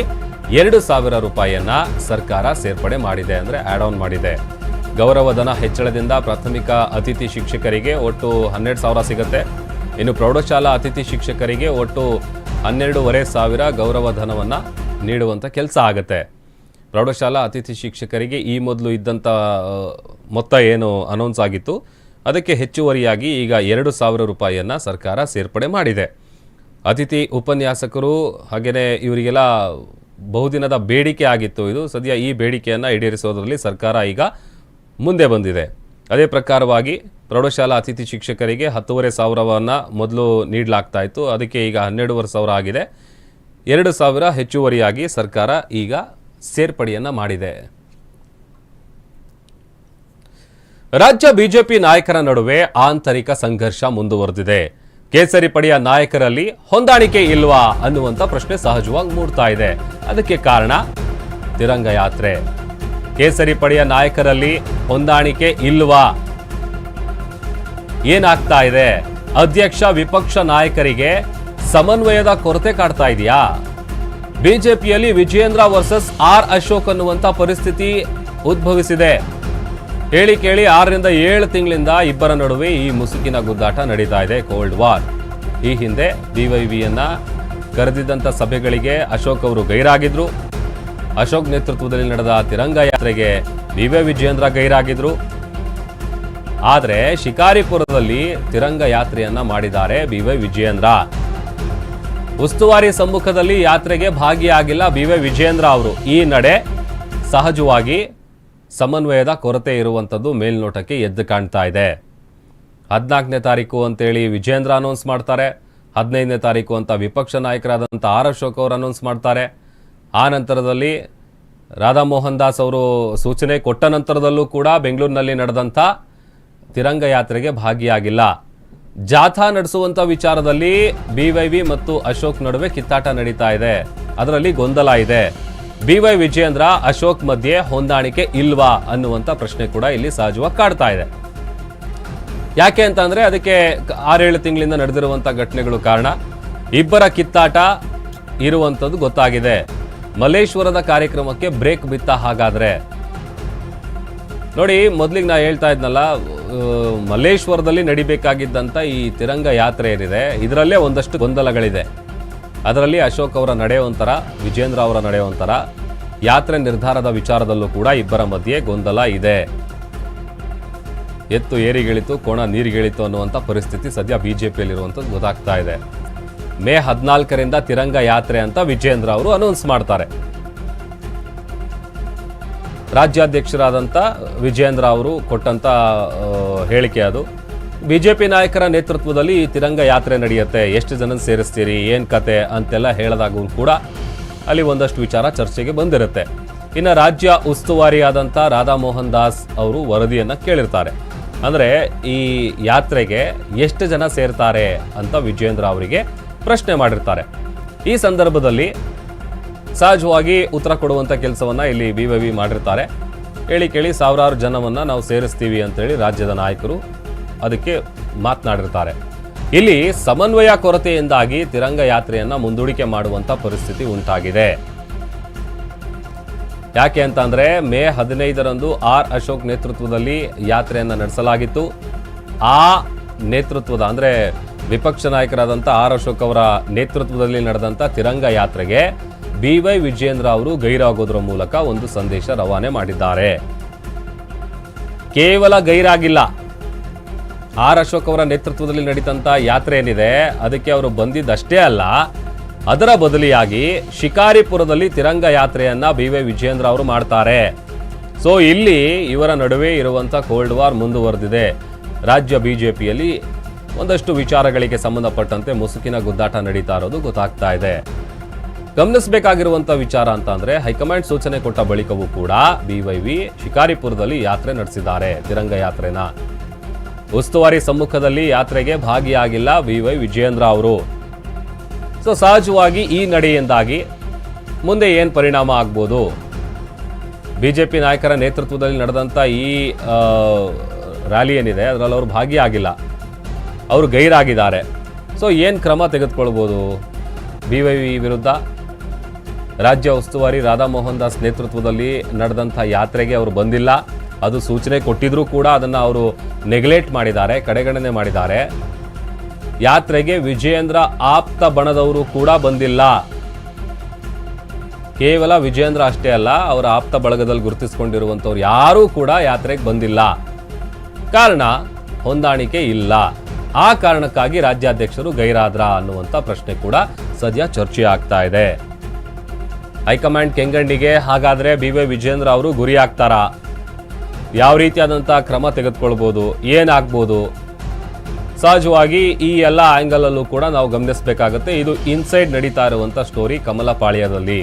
ಎರಡು ಸಾವಿರ ರೂಪಾಯಿಯನ್ನ ಸರ್ಕಾರ ಸೇರ್ಪಡೆ ಮಾಡಿದೆ ಅಂದ್ರೆ ಆಡ್ ಆನ್ ಮಾಡಿದೆ. ಗೌರವಧನ ಹೆಚ್ಚಳದಿಂದ ಪ್ರಾಥಮಿಕ ಅತಿಥಿ ಶಿಕ್ಷಕರಿಗೆ ಒಟ್ಟು ಹನ್ನೆರಡು ಸಾವಿರ ಸಿಗುತ್ತೆ. ಇನ್ನು ಪ್ರೌಢಶಾಲಾ ಅತಿಥಿ ಶಿಕ್ಷಕರಿಗೆ ಒಟ್ಟು ಹನ್ನೆರಡೂವರೆ ಸಾವಿರ ಗೌರವ ಧನವನ್ನು ನೀಡುವಂಥ ಕೆಲಸ ಆಗುತ್ತೆ. ಪ್ರೌಢಶಾಲಾ ಅತಿಥಿ ಶಿಕ್ಷಕರಿಗೆ ಈ ಮೊದಲು ಇದ್ದಂಥ ಮೊತ್ತ ಏನು ಅನೌನ್ಸ್ ಆಗಿತ್ತು, ಅದಕ್ಕೆ ಹೆಚ್ಚುವರಿಯಾಗಿ ಈಗ ಎರಡು ಸಾವಿರ ರೂಪಾಯಿಯನ್ನು ಸರ್ಕಾರ ಸೇರ್ಪಡೆ ಮಾಡಿದೆ. ಅತಿಥಿ ಉಪನ್ಯಾಸಕರು ಹಾಗೆಯೇ ಇವರಿಗೆಲ್ಲ ಬಹುದಿನದ ಬೇಡಿಕೆ ಆಗಿತ್ತು ಇದು. ಸದ್ಯ ಈ ಬೇಡಿಕೆಯನ್ನು ಈಡೇರಿಸೋದರಲ್ಲಿ ಸರ್ಕಾರ ಈಗ ಮುಂದೆ ಬಂದಿದೆ. ಅದೇ ಪ್ರಕಾರವಾಗಿ ಪ್ರೌಢಶಾಲಾ ಅತಿಥಿ ಶಿಕ್ಷಕರಿಗೆ ಹತ್ತುವರೆ ಸಾವಿರವನ್ನು ಮೊದಲು ನೀಡಲಾಗ್ತಾ ಇತ್ತು. ಅದಕ್ಕೆ ಈಗ ಹನ್ನೆರಡೂವರೆ ಸಾವಿರ ಆಗಿದೆ. ಎರಡು ಸಾವಿರ ಹೆಚ್ಚುವರಿಯಾಗಿ ಸರ್ಕಾರ ಈಗ ಸೇರ್ಪಡೆಯನ್ನು ಮಾಡಿದೆ. ರಾಜ್ಯ ಬಿಜೆಪಿ ನಾಯಕರ ನಡುವೆ ಆಂತರಿಕ ಸಂಘರ್ಷ ಮುಂದುವರೆದಿದೆ. ಕೇಸರಿ ಪಡೆಯ ನಾಯಕರಲ್ಲಿ ಹೊಂದಾಣಿಕೆ ಇಲ್ವಾ ಅನ್ನುವಂಥ ಪ್ರಶ್ನೆ ಸಹಜವಾಗಿ ಮೂಡ್ತಾ ಇದೆ. ಅದಕ್ಕೆ ಕಾರಣ ತಿರಂಗ ಯಾತ್ರೆ. ಕೇಸರಿ ಪಡೆಯ ನಾಯಕರಲ್ಲಿ ಹೊಂದಾಣಿಕೆ ಇಲ್ವಾ? ಏನಾಗ್ತಾ ಇದೆ? ಅಧ್ಯಕ್ಷ ವಿಪಕ್ಷ ನಾಯಕರಿಗೆ ಸಮನ್ವಯದ ಕೊರತೆ ಕಾಡ್ತಾ ಇದೆಯಾ? ಬಿಜೆಪಿಯಲ್ಲಿ ವಿಜಯೇಂದ್ರ ವರ್ಸಸ್ ಆರ್ ಅಶೋಕ್ ಅನ್ನುವಂಥ ಪರಿಸ್ಥಿತಿ ಉದ್ಭವಿಸಿದೆ. ಹೇಳಿ ಕೇಳಿ ಆರರಿಂದ ಏಳು ತಿಂಗಳಿಂದ ಇಬ್ಬರ ನಡುವೆ ಈ ಮುಸುಕಿನ ಗುದ್ದಾಟ ನಡೀತಾ ಇದೆ ಕೋಲ್ಡ್ ವಾರ್. ಈ ಹಿಂದೆ ಡಿವೈವಿಯನ್ನ ಕರೆದಿದ್ದಂಥ ಸಭೆಗಳಿಗೆ ಅಶೋಕ್ ಅವರು ಗೈರಾಗಿದ್ರು. ಅಶೋಕ್ ನೇತೃತ್ವದಲ್ಲಿ ನಡೆದ ತಿರಂಗ ಯಾತ್ರೆಗೆ ಬಿ ವೈ ವಿಜಯೇಂದ್ರ ಗೈರಾಗಿದ್ರು. ಆದರೆ ಶಿಕಾರಿಪುರದಲ್ಲಿ ತಿರಂಗ ಯಾತ್ರೆಯನ್ನ ಮಾಡಿದ್ದಾರೆ ಬಿ ವೈ ವಿಜಯೇಂದ್ರ. ಉಸ್ತುವಾರಿ ಸಮ್ಮುಖದಲ್ಲಿ ಯಾತ್ರೆಗೆ ಭಾಗಿಯಾಗಿಲ್ಲ ಬಿ ವೈ ವಿಜೇಂದ್ರ ಅವರು. ಈ ನಡೆ ಸಹಜವಾಗಿ ಸಮನ್ವಯದ ಕೊರತೆ ಇರುವಂಥದ್ದು ಮೇಲ್ನೋಟಕ್ಕೆ ಎದ್ದು ಕಾಣ್ತಾ ಇದೆ. ಹದಿನಾಲ್ಕನೇ ತಾರೀಕು ಅಂತೇಳಿ ವಿಜೇಂದ್ರ ಅನೌನ್ಸ್ ಮಾಡ್ತಾರೆ. ಹದಿನೈದನೇ ತಾರೀಕು ಅಂತ ವಿಪಕ್ಷ ನಾಯಕರಾದಂಥ ಆರ್ ಅಶೋಕ್ ಅವರು ಅನೌನ್ಸ್ ಮಾಡ್ತಾರೆ. ಆ ನಂತರದಲ್ಲಿ ರಾಧಾಮೋಹನ್ ದಾಸ್ ಅವರು ಸೂಚನೆ ಕೊಟ್ಟ ನಂತರದಲ್ಲೂ ಕೂಡ ಬೆಂಗಳೂರಿನಲ್ಲಿ ನಡೆದಂಥ ತಿರಂಗ ಯಾತ್ರೆಗೆ ಭಾಗಿಯಾಗಿಲ್ಲ. ಜಾಥಾ ನಡೆಸುವಂತ ವಿಚಾರದಲ್ಲಿ ಬಿ ವೈ ವಿ ಮತ್ತು ಅಶೋಕ್ ನಡುವೆ ಕಿತ್ತಾಟ ನಡೀತಾ ಇದೆ. ಅದರಲ್ಲಿ ಗೊಂದಲ ಇದೆ. ಬಿವೈ ವಿಜಯೇಂದ್ರ ಅಶೋಕ್ ಮಧ್ಯೆ ಹೊಂದಾಣಿಕೆ ಇಲ್ವಾ ಅನ್ನುವಂಥ ಪ್ರಶ್ನೆ ಕೂಡ ಇಲ್ಲಿ ಸಹಜವಾಗಿ ಕಾಡ್ತಾ ಇದೆ. ಯಾಕೆ ಅಂತಂದ್ರೆ ಅದಕ್ಕೆ ಆರೇಳು ತಿಂಗಳಿಂದ ನಡೆದಿರುವಂಥ ಘಟನೆಗಳು ಕಾರಣ. ಇಬ್ಬರ ಕಿತ್ತಾಟ ಇರುವಂಥದ್ದು ಗೊತ್ತಾಗಿದೆ. ಮಲ್ಲೇಶ್ವರದ ಕಾರ್ಯಕ್ರಮಕ್ಕೆ ಬ್ರೇಕ್ ಬಿತ್ತ ಹಾಗಾದ್ರೆ. ನೋಡಿ, ಮೊದಲಿಗೆ ನಾ ಹೇಳ್ತಾ ಇದ್ನಲ್ಲ ಮಲ್ಲೇಶ್ವರದಲ್ಲಿ ನಡಿಬೇಕಾಗಿದ್ದಂಥ ಈ ತಿರಂಗ ಯಾತ್ರೆ ಏನಿದೆ, ಇದರಲ್ಲೇ ಒಂದಷ್ಟು ಗೊಂದಲಗಳಿದೆ. ಅದರಲ್ಲಿ ಅಶೋಕ್ ಅವರ ನಡೆ ಒಂಥರ ವಿಜೇಂದ್ರ ಅವರ ನಡೆ ಒಂಥರ ಯಾತ್ರೆ ನಿರ್ಧಾರದ ವಿಚಾರದಲ್ಲೂ ಕೂಡ ಇಬ್ಬರ ಮಧ್ಯೆ ಗೊಂದಲ ಇದೆ. ಎತ್ತು ಏರಿಗಿಳಿತು, ಕೋಣ ನೀರಿಗಿಳಿತು ಅನ್ನುವಂಥ ಪರಿಸ್ಥಿತಿ ಸದ್ಯ ಬಿ ಜೆ ಪಿಯಲ್ಲಿರುವಂಥದ್ದು ಗೊತ್ತಾಗ್ತಾ ಇದೆ. ಮೇ ಹದಿನಾಲ್ಕರಿಂದ ತಿರಂಗ ಯಾತ್ರೆ ಅಂತ ವಿಜೇಂದ್ರ ಅವರು ಅನೌನ್ಸ್ ಮಾಡ್ತಾರೆ. ರಾಜ್ಯಾಧ್ಯಕ್ಷರಾದಂಥ ವಿಜೇಂದ್ರ ಅವರು ಕೊಟ್ಟಂಥ ಹೇಳಿಕೆ ಅದು. ಬಿ ಜೆ ಪಿ ನಾಯಕರ ನೇತೃತ್ವದಲ್ಲಿ ತಿರಂಗ ಯಾತ್ರೆ ನಡೆಯುತ್ತೆ. ಎಷ್ಟು ಜನ ಸೇರಿಸ್ತೀರಿ? ಏನು ಕತೆ? ಅಂತೆಲ್ಲ ಹೇಳಿದಾಗೂ ಕೂಡ ಅಲ್ಲಿ ಒಂದಷ್ಟು ವಿಚಾರ ಚರ್ಚೆಗೆ ಬಂದಿರುತ್ತೆ. ಇನ್ನು ರಾಜ್ಯ ಉಸ್ತುವಾರಿಯಾದಂಥ ರಾಧಾಮೋಹನ್ ದಾಸ್ ಅವರು ವರದಿಯನ್ನು ಕೇಳಿರ್ತಾರೆ. ಅಂದರೆ ಈ ಯಾತ್ರೆಗೆ ಎಷ್ಟು ಜನ ಸೇರ್ತಾರೆ ಅಂತ ವಿಜೇಂದ್ರ ಅವರಿಗೆ ಪ್ರಶ್ನೆ ಮಾಡಿರ್ತಾರೆ. ಈ ಸಂದರ್ಭದಲ್ಲಿ ಸಹಜವಾಗಿ ಉತ್ತರ ಕೊಡುವಂಥ ಕೆಲಸವನ್ನ ಇಲ್ಲಿ ಬಿ ವೈ ವಿ ಮಾಡಿರ್ತಾರೆ. ಹೇಳಿ ಕೇಳಿ ಸಾವಿರಾರು ಜನವನ್ನು ನಾವು ಸೇರಿಸ್ತೀವಿ ಅಂತೇಳಿ ರಾಜ್ಯದ ನಾಯಕರು ಅದಕ್ಕೆ ಮಾತನಾಡಿರ್ತಾರೆ. ಇಲ್ಲಿ ಸಮನ್ವಯ ಕೊರತೆಯಿಂದಾಗಿ ತಿರಂಗ ಯಾತ್ರೆಯನ್ನು ಮುಂದೂಡಿಕೆ ಮಾಡುವಂಥ ಪರಿಸ್ಥಿತಿ ಉಂಟಾಗಿದೆ. ಯಾಕೆ ಅಂತಂದರೆ ಮೇ ಹದಿನೈದರಂದು ಆರ್ ಅಶೋಕ್ ನೇತೃತ್ವದಲ್ಲಿ ಯಾತ್ರೆಯನ್ನು ನಡೆಸಲಾಗಿತ್ತು. ಆ ನೇತೃತ್ವದ ಅಂದರೆ ವಿಪಕ್ಷ ನಾಯಕರಾದಂಥ ಆರ್ ಅಶೋಕ್ ಅವರ ನೇತೃತ್ವದಲ್ಲಿ ನಡೆದಂಥ ತಿರಂಗ ಯಾತ್ರೆಗೆ ಬಿ ವೈ ವಿಜೇಂದ್ರ ಅವರು ಗೈರಾಗೋದ್ರ ಮೂಲಕ ಒಂದು ಸಂದೇಶ ರವಾನೆ ಮಾಡಿದ್ದಾರೆ. ಕೇವಲ ಗೈರಾಗಿಲ್ಲ. ಆರ್ ಅಶೋಕ್ ಅವರ ನೇತೃತ್ವದಲ್ಲಿ ನಡೀತಂತ ಯಾತ್ರೆ ಏನಿದೆ, ಅದಕ್ಕೆ ಅವರು ಬಂದಿದ್ದಷ್ಟೇ ಅಲ್ಲ, ಅದರ ಬದಲಿಯಾಗಿ ಶಿಕಾರಿಪುರದಲ್ಲಿ ತಿರಂಗ ಯಾತ್ರೆಯನ್ನ ಬಿ ವೈ ವಿಜೇಂದ್ರ ಅವರು ಮಾಡ್ತಾರೆ. ಸೊ, ಇಲ್ಲಿ ಇವರ ನಡುವೆ ಇರುವಂತ ಕೋಲ್ಡ್ ವಾರ್ ಮುಂದುವರೆದಿದೆ. ರಾಜ್ಯ ಬಿಜೆಪಿಯಲ್ಲಿ ಒಂದಷ್ಟು ವಿಚಾರಗಳಿಗೆ ಸಂಬಂಧಪಟ್ಟಂತೆ ಮುಸುಕಿನ ಗುದ್ದಾಟ ನಡೀತಾ ಇರೋದು ಗೊತ್ತಾಗ್ತಾ ಇದೆ. ಗಮನಿಸಬೇಕಾಗಿರುವಂತ ವಿಚಾರ ಅಂತ ಅಂದ್ರೆ ಹೈಕಮಾಂಡ್ ಸೂಚನೆ ಕೊಟ್ಟ ಬಳಿಕವೂ ಕೂಡ ಬಿವೈವಿ ಶಿಕಾರಿಪುರದಲ್ಲಿ ಯಾತ್ರೆ ನಡೆಸಿದ್ದಾರೆ. ತಿರಂಗ ಯಾತ್ರೆನ ಉಸ್ತುವಾರಿ ಸಮ್ಮುಖದಲ್ಲಿ ಯಾತ್ರೆಗೆ ಭಾಗಿಯಾಗಿಲ್ಲ ಬಿವೈ ವಿಜಯೇಂದ್ರ ಅವರು. ಸೊ ಸಹಜವಾಗಿ ಈ ನಡೆಯಿಂದಾಗಿ ಮುಂದೆ ಏನು ಪರಿಣಾಮ ಆಗ್ಬೋದು? ಬಿಜೆಪಿ ನಾಯಕರ ನೇತೃತ್ವದಲ್ಲಿ ನಡೆದಂಥ ಈ ರ್ಯಾಲಿ ಏನಿದೆ, ಅದರಲ್ಲಿ ಅವರು ಭಾಗಿಯಾಗಿಲ್ಲ. ಅವರು ಗೈರಾಗಿದ್ದಾರೆ. ಸೊ ಏನು ಕ್ರಮ ತೆಗೆದುಕೊಳ್ಬೋದು? ಬಿ ವೈ ವಿ ವಿರುದ್ಧ? ರಾಜ್ಯ ಉಸ್ತುವಾರಿ ರಾಧಾಮೋಹನ್ ದಾಸ್ ನೇತೃತ್ವದಲ್ಲಿ ನಡೆದಂಥ ಯಾತ್ರೆಗೆ ಅವರು ಬಂದಿಲ್ಲ. ಅದು ಸೂಚನೆ ಕೊಟ್ಟಿದ್ರೂ ಕೂಡ ಅದನ್ನು ಅವರು ನೆಗ್ಲೆಕ್ಟ್ ಮಾಡಿದ್ದಾರೆ, ಕಡೆಗಣನೆ ಮಾಡಿದ್ದಾರೆ. ಯಾತ್ರೆಗೆ ವಿಜಯೇಂದ್ರ ಆಪ್ತ ಬಣದವರು ಕೂಡ ಬಂದಿಲ್ಲ. ಕೇವಲ ವಿಜಯೇಂದ್ರ ಅಷ್ಟೇ ಅಲ್ಲ, ಅವರ ಆಪ್ತ ಬಳಗದಲ್ಲಿ ಗುರುತಿಸಿಕೊಂಡಿರುವಂಥವ್ರು ಯಾರೂ ಕೂಡ ಯಾತ್ರೆಗೆ ಬಂದಿಲ್ಲ. ಕಾರಣ ಹೊಂದಾಣಿಕೆ ಇಲ್ಲ. ಆ ಕಾರಣಕ್ಕಾಗಿ ರಾಜ್ಯಾಧ್ಯಕ್ಷರು ಗೈರಾದ್ರ ಅನ್ನುವಂಥ ಪ್ರಶ್ನೆ ಕೂಡ ಸದ್ಯ ಚರ್ಚೆ ಆಗ್ತಾ ಇದೆ. ಹೈಕಮಾಂಡ್ ಕೆಂಗಣ್ಣಿಗೆ, ಹಾಗಾದರೆ ಬಿ ವೈ ವಿಜೇಂದ್ರ ಅವರು ಗುರಿ ಆಗ್ತಾರಾ? ಯಾವ ರೀತಿಯಾದಂಥ ಕ್ರಮ ತೆಗೆದುಕೊಳ್ಬೋದು? ಏನಾಗ್ಬೋದು ಸಹಜವಾಗಿ ಈ ಎಲ್ಲ ಆ್ಯಂಗಲಲ್ಲೂ ಕೂಡ ನಾವು ಗಮನಿಸಬೇಕಾಗುತ್ತೆ. ಇದು ಇನ್ಸೈಡ್ ನಡೀತಾ ಇರುವಂಥ ಸ್ಟೋರಿ ಕಮಲಪಾಳ್ಯದಲ್ಲಿ.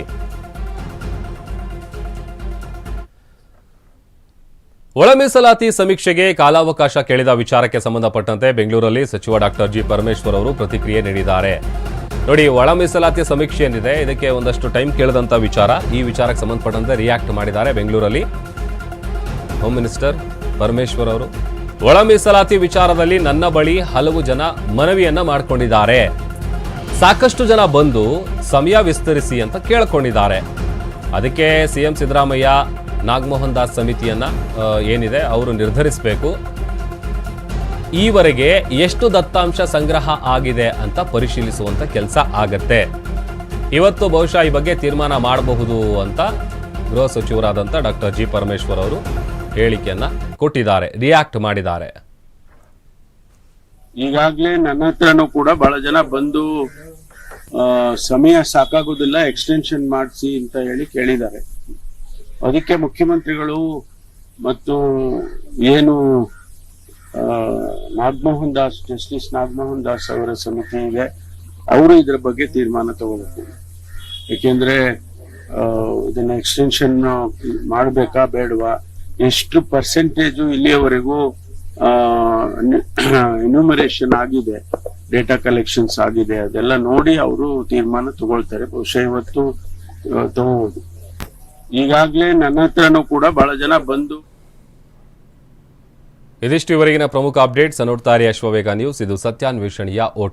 ಒಳ ಮೀಸಲಾತಿ ಸಮೀಕ್ಷೆಗೆ ಕಾಲಾವಕಾಶ ಕೇಳಿದ ವಿಚಾರಕ್ಕೆ ಸಂಬಂಧಪಟ್ಟಂತೆ ಬೆಂಗಳೂರಲ್ಲಿ ಸಚಿವ ಡಾಕ್ಟರ್ ಜಿ ಪರಮೇಶ್ವರ್ ಅವರು ಪ್ರತಿಕ್ರಿಯೆ ನೀಡಿದ್ದಾರೆ. ನೋಡಿ, ಒಳ ಮೀಸಲಾತಿ ಸಮೀಕ್ಷೆ ಏನಿದೆ, ಇದಕ್ಕೆ ಒಂದಷ್ಟು ಟೈಮ್ ಕೇಳಿದಂತ ವಿಚಾರ. ಈ ವಿಚಾರಕ್ಕೆ ಸಂಬಂಧಪಟ್ಟಂತೆ ರಿಯಾಕ್ಟ್ ಮಾಡಿದ್ದಾರೆ ಬೆಂಗಳೂರಲ್ಲಿ. ಹೋಮ್ ಮಿನಿಸ್ಟರ್ ಪರಮೇಶ್ವರ್ ಅವರು, ಒಳ ಮೀಸಲಾತಿ ವಿಚಾರದಲ್ಲಿ ನನ್ನ ಬಳಿ ಹಲವು ಜನ ಮನವಿಯನ್ನ ಮಾಡಿಕೊಂಡಿದ್ದಾರೆ. ಸಾಕಷ್ಟು ಜನ ಬಂದು ಸಮಯ ವಿಸ್ತರಿಸಿ ಅಂತ ಕೇಳ್ಕೊಂಡಿದ್ದಾರೆ. ಅದಕ್ಕೆ ಸಿಎಂ ಸಿದ್ದರಾಮಯ್ಯ, ನಾಗಮೋಹನ್ ದಾಸ್ ಸಮಿತಿಯನ್ನ ಏನಿದೆ, ಅವರು ನಿರ್ಧರಿಸಬೇಕು. ಈವರೆಗೆ ಎಷ್ಟು ದತ್ತಾಂಶ ಸಂಗ್ರಹ ಆಗಿದೆ ಅಂತ ಪರಿಶೀಲಿಸುವಂತ ಕೆಲಸ ಆಗತ್ತೆ. ಇವತ್ತು ಬಹುಶಃ ಈ ಬಗ್ಗೆ ತೀರ್ಮಾನ ಮಾಡಬಹುದು ಅಂತ ಗೃಹ ಸಚಿವರಾದಂಥ ಡಾಕ್ಟರ್ ಜಿ ಪರಮೇಶ್ವರ್ ಅವರು ಹೇಳಿಕೆಯನ್ನ ಕೊಟ್ಟಿದ್ದಾರೆ, ರಿಯಾಕ್ಟ್ ಮಾಡಿದ್ದಾರೆ. ಈಗಾಗಲೇ ನನ್ನ ಹತ್ರನೂ ಕೂಡ ಬಹಳ ಜನ ಬಂದು ಸಮಯ ಸಾಕಾಗೋದಿಲ್ಲ ಎಕ್ಸ್ಟೆನ್ಷನ್ ಮಾಡಿಸಿ ಅಂತ ಹೇಳಿ ಕೇಳಿದ್ದಾರೆ. ಅದಕ್ಕೆ ಮುಖ್ಯಮಂತ್ರಿಗಳು ಮತ್ತು ಏನು ನಾಗಮೋಹನ್ ದಾಸ್ ಜಸ್ಟಿಸ್ ನಾಗಮೋಹನ್ ದಾಸ್ ಅವರ ಸಮಿತಿ ಇದೆ ಅವರು ಇದರ ಬಗ್ಗೆ ತೀರ್ಮಾನ ತಗೋಬೇಕು ಯಾಕೆಂದ್ರೆ ಆ, ಇದನ್ನ ಎಕ್ಸ್ಟೆನ್ಷನ್ ಮಾಡಬೇಕಾ ಬೇಡವಾ? ಎಷ್ಟು ಪರ್ಸೆಂಟೇಜು ಇಲ್ಲಿಯವರೆಗೂ ಇನ್ಯೂಮರೇಷನ್ ಆಗಿದೆ ಡೇಟಾ ಕಲೆಕ್ಷನ್ಸ್ ಆಗಿದೆ ಅದೆಲ್ಲ ನೋಡಿ ಅವರು ತೀರ್ಮಾನ ತಗೊಳ್ತಾರೆ. ಬಹುಶಃ ಇವತ್ತು ತಗೋಬಹುದು ಈಗಾಗಲೇ ನನ್ನ ಹತ್ರನೂ ಕೂಡ ಬಹಳ ಜನ ಬಂದು ಇದಿಷ್ಟು ಇವರೆಗಿನ ಪ್ರಮುಖ ಅಪ್ಡೇಟ್ಸ್. ನೋಡ್ತಾರೆ ಅಶ್ವವೇಗ ನ್ಯೂಸ್. ಇದು ಸತ್ಯಾನ್ವೇಷಣೆಯ ಓಟ.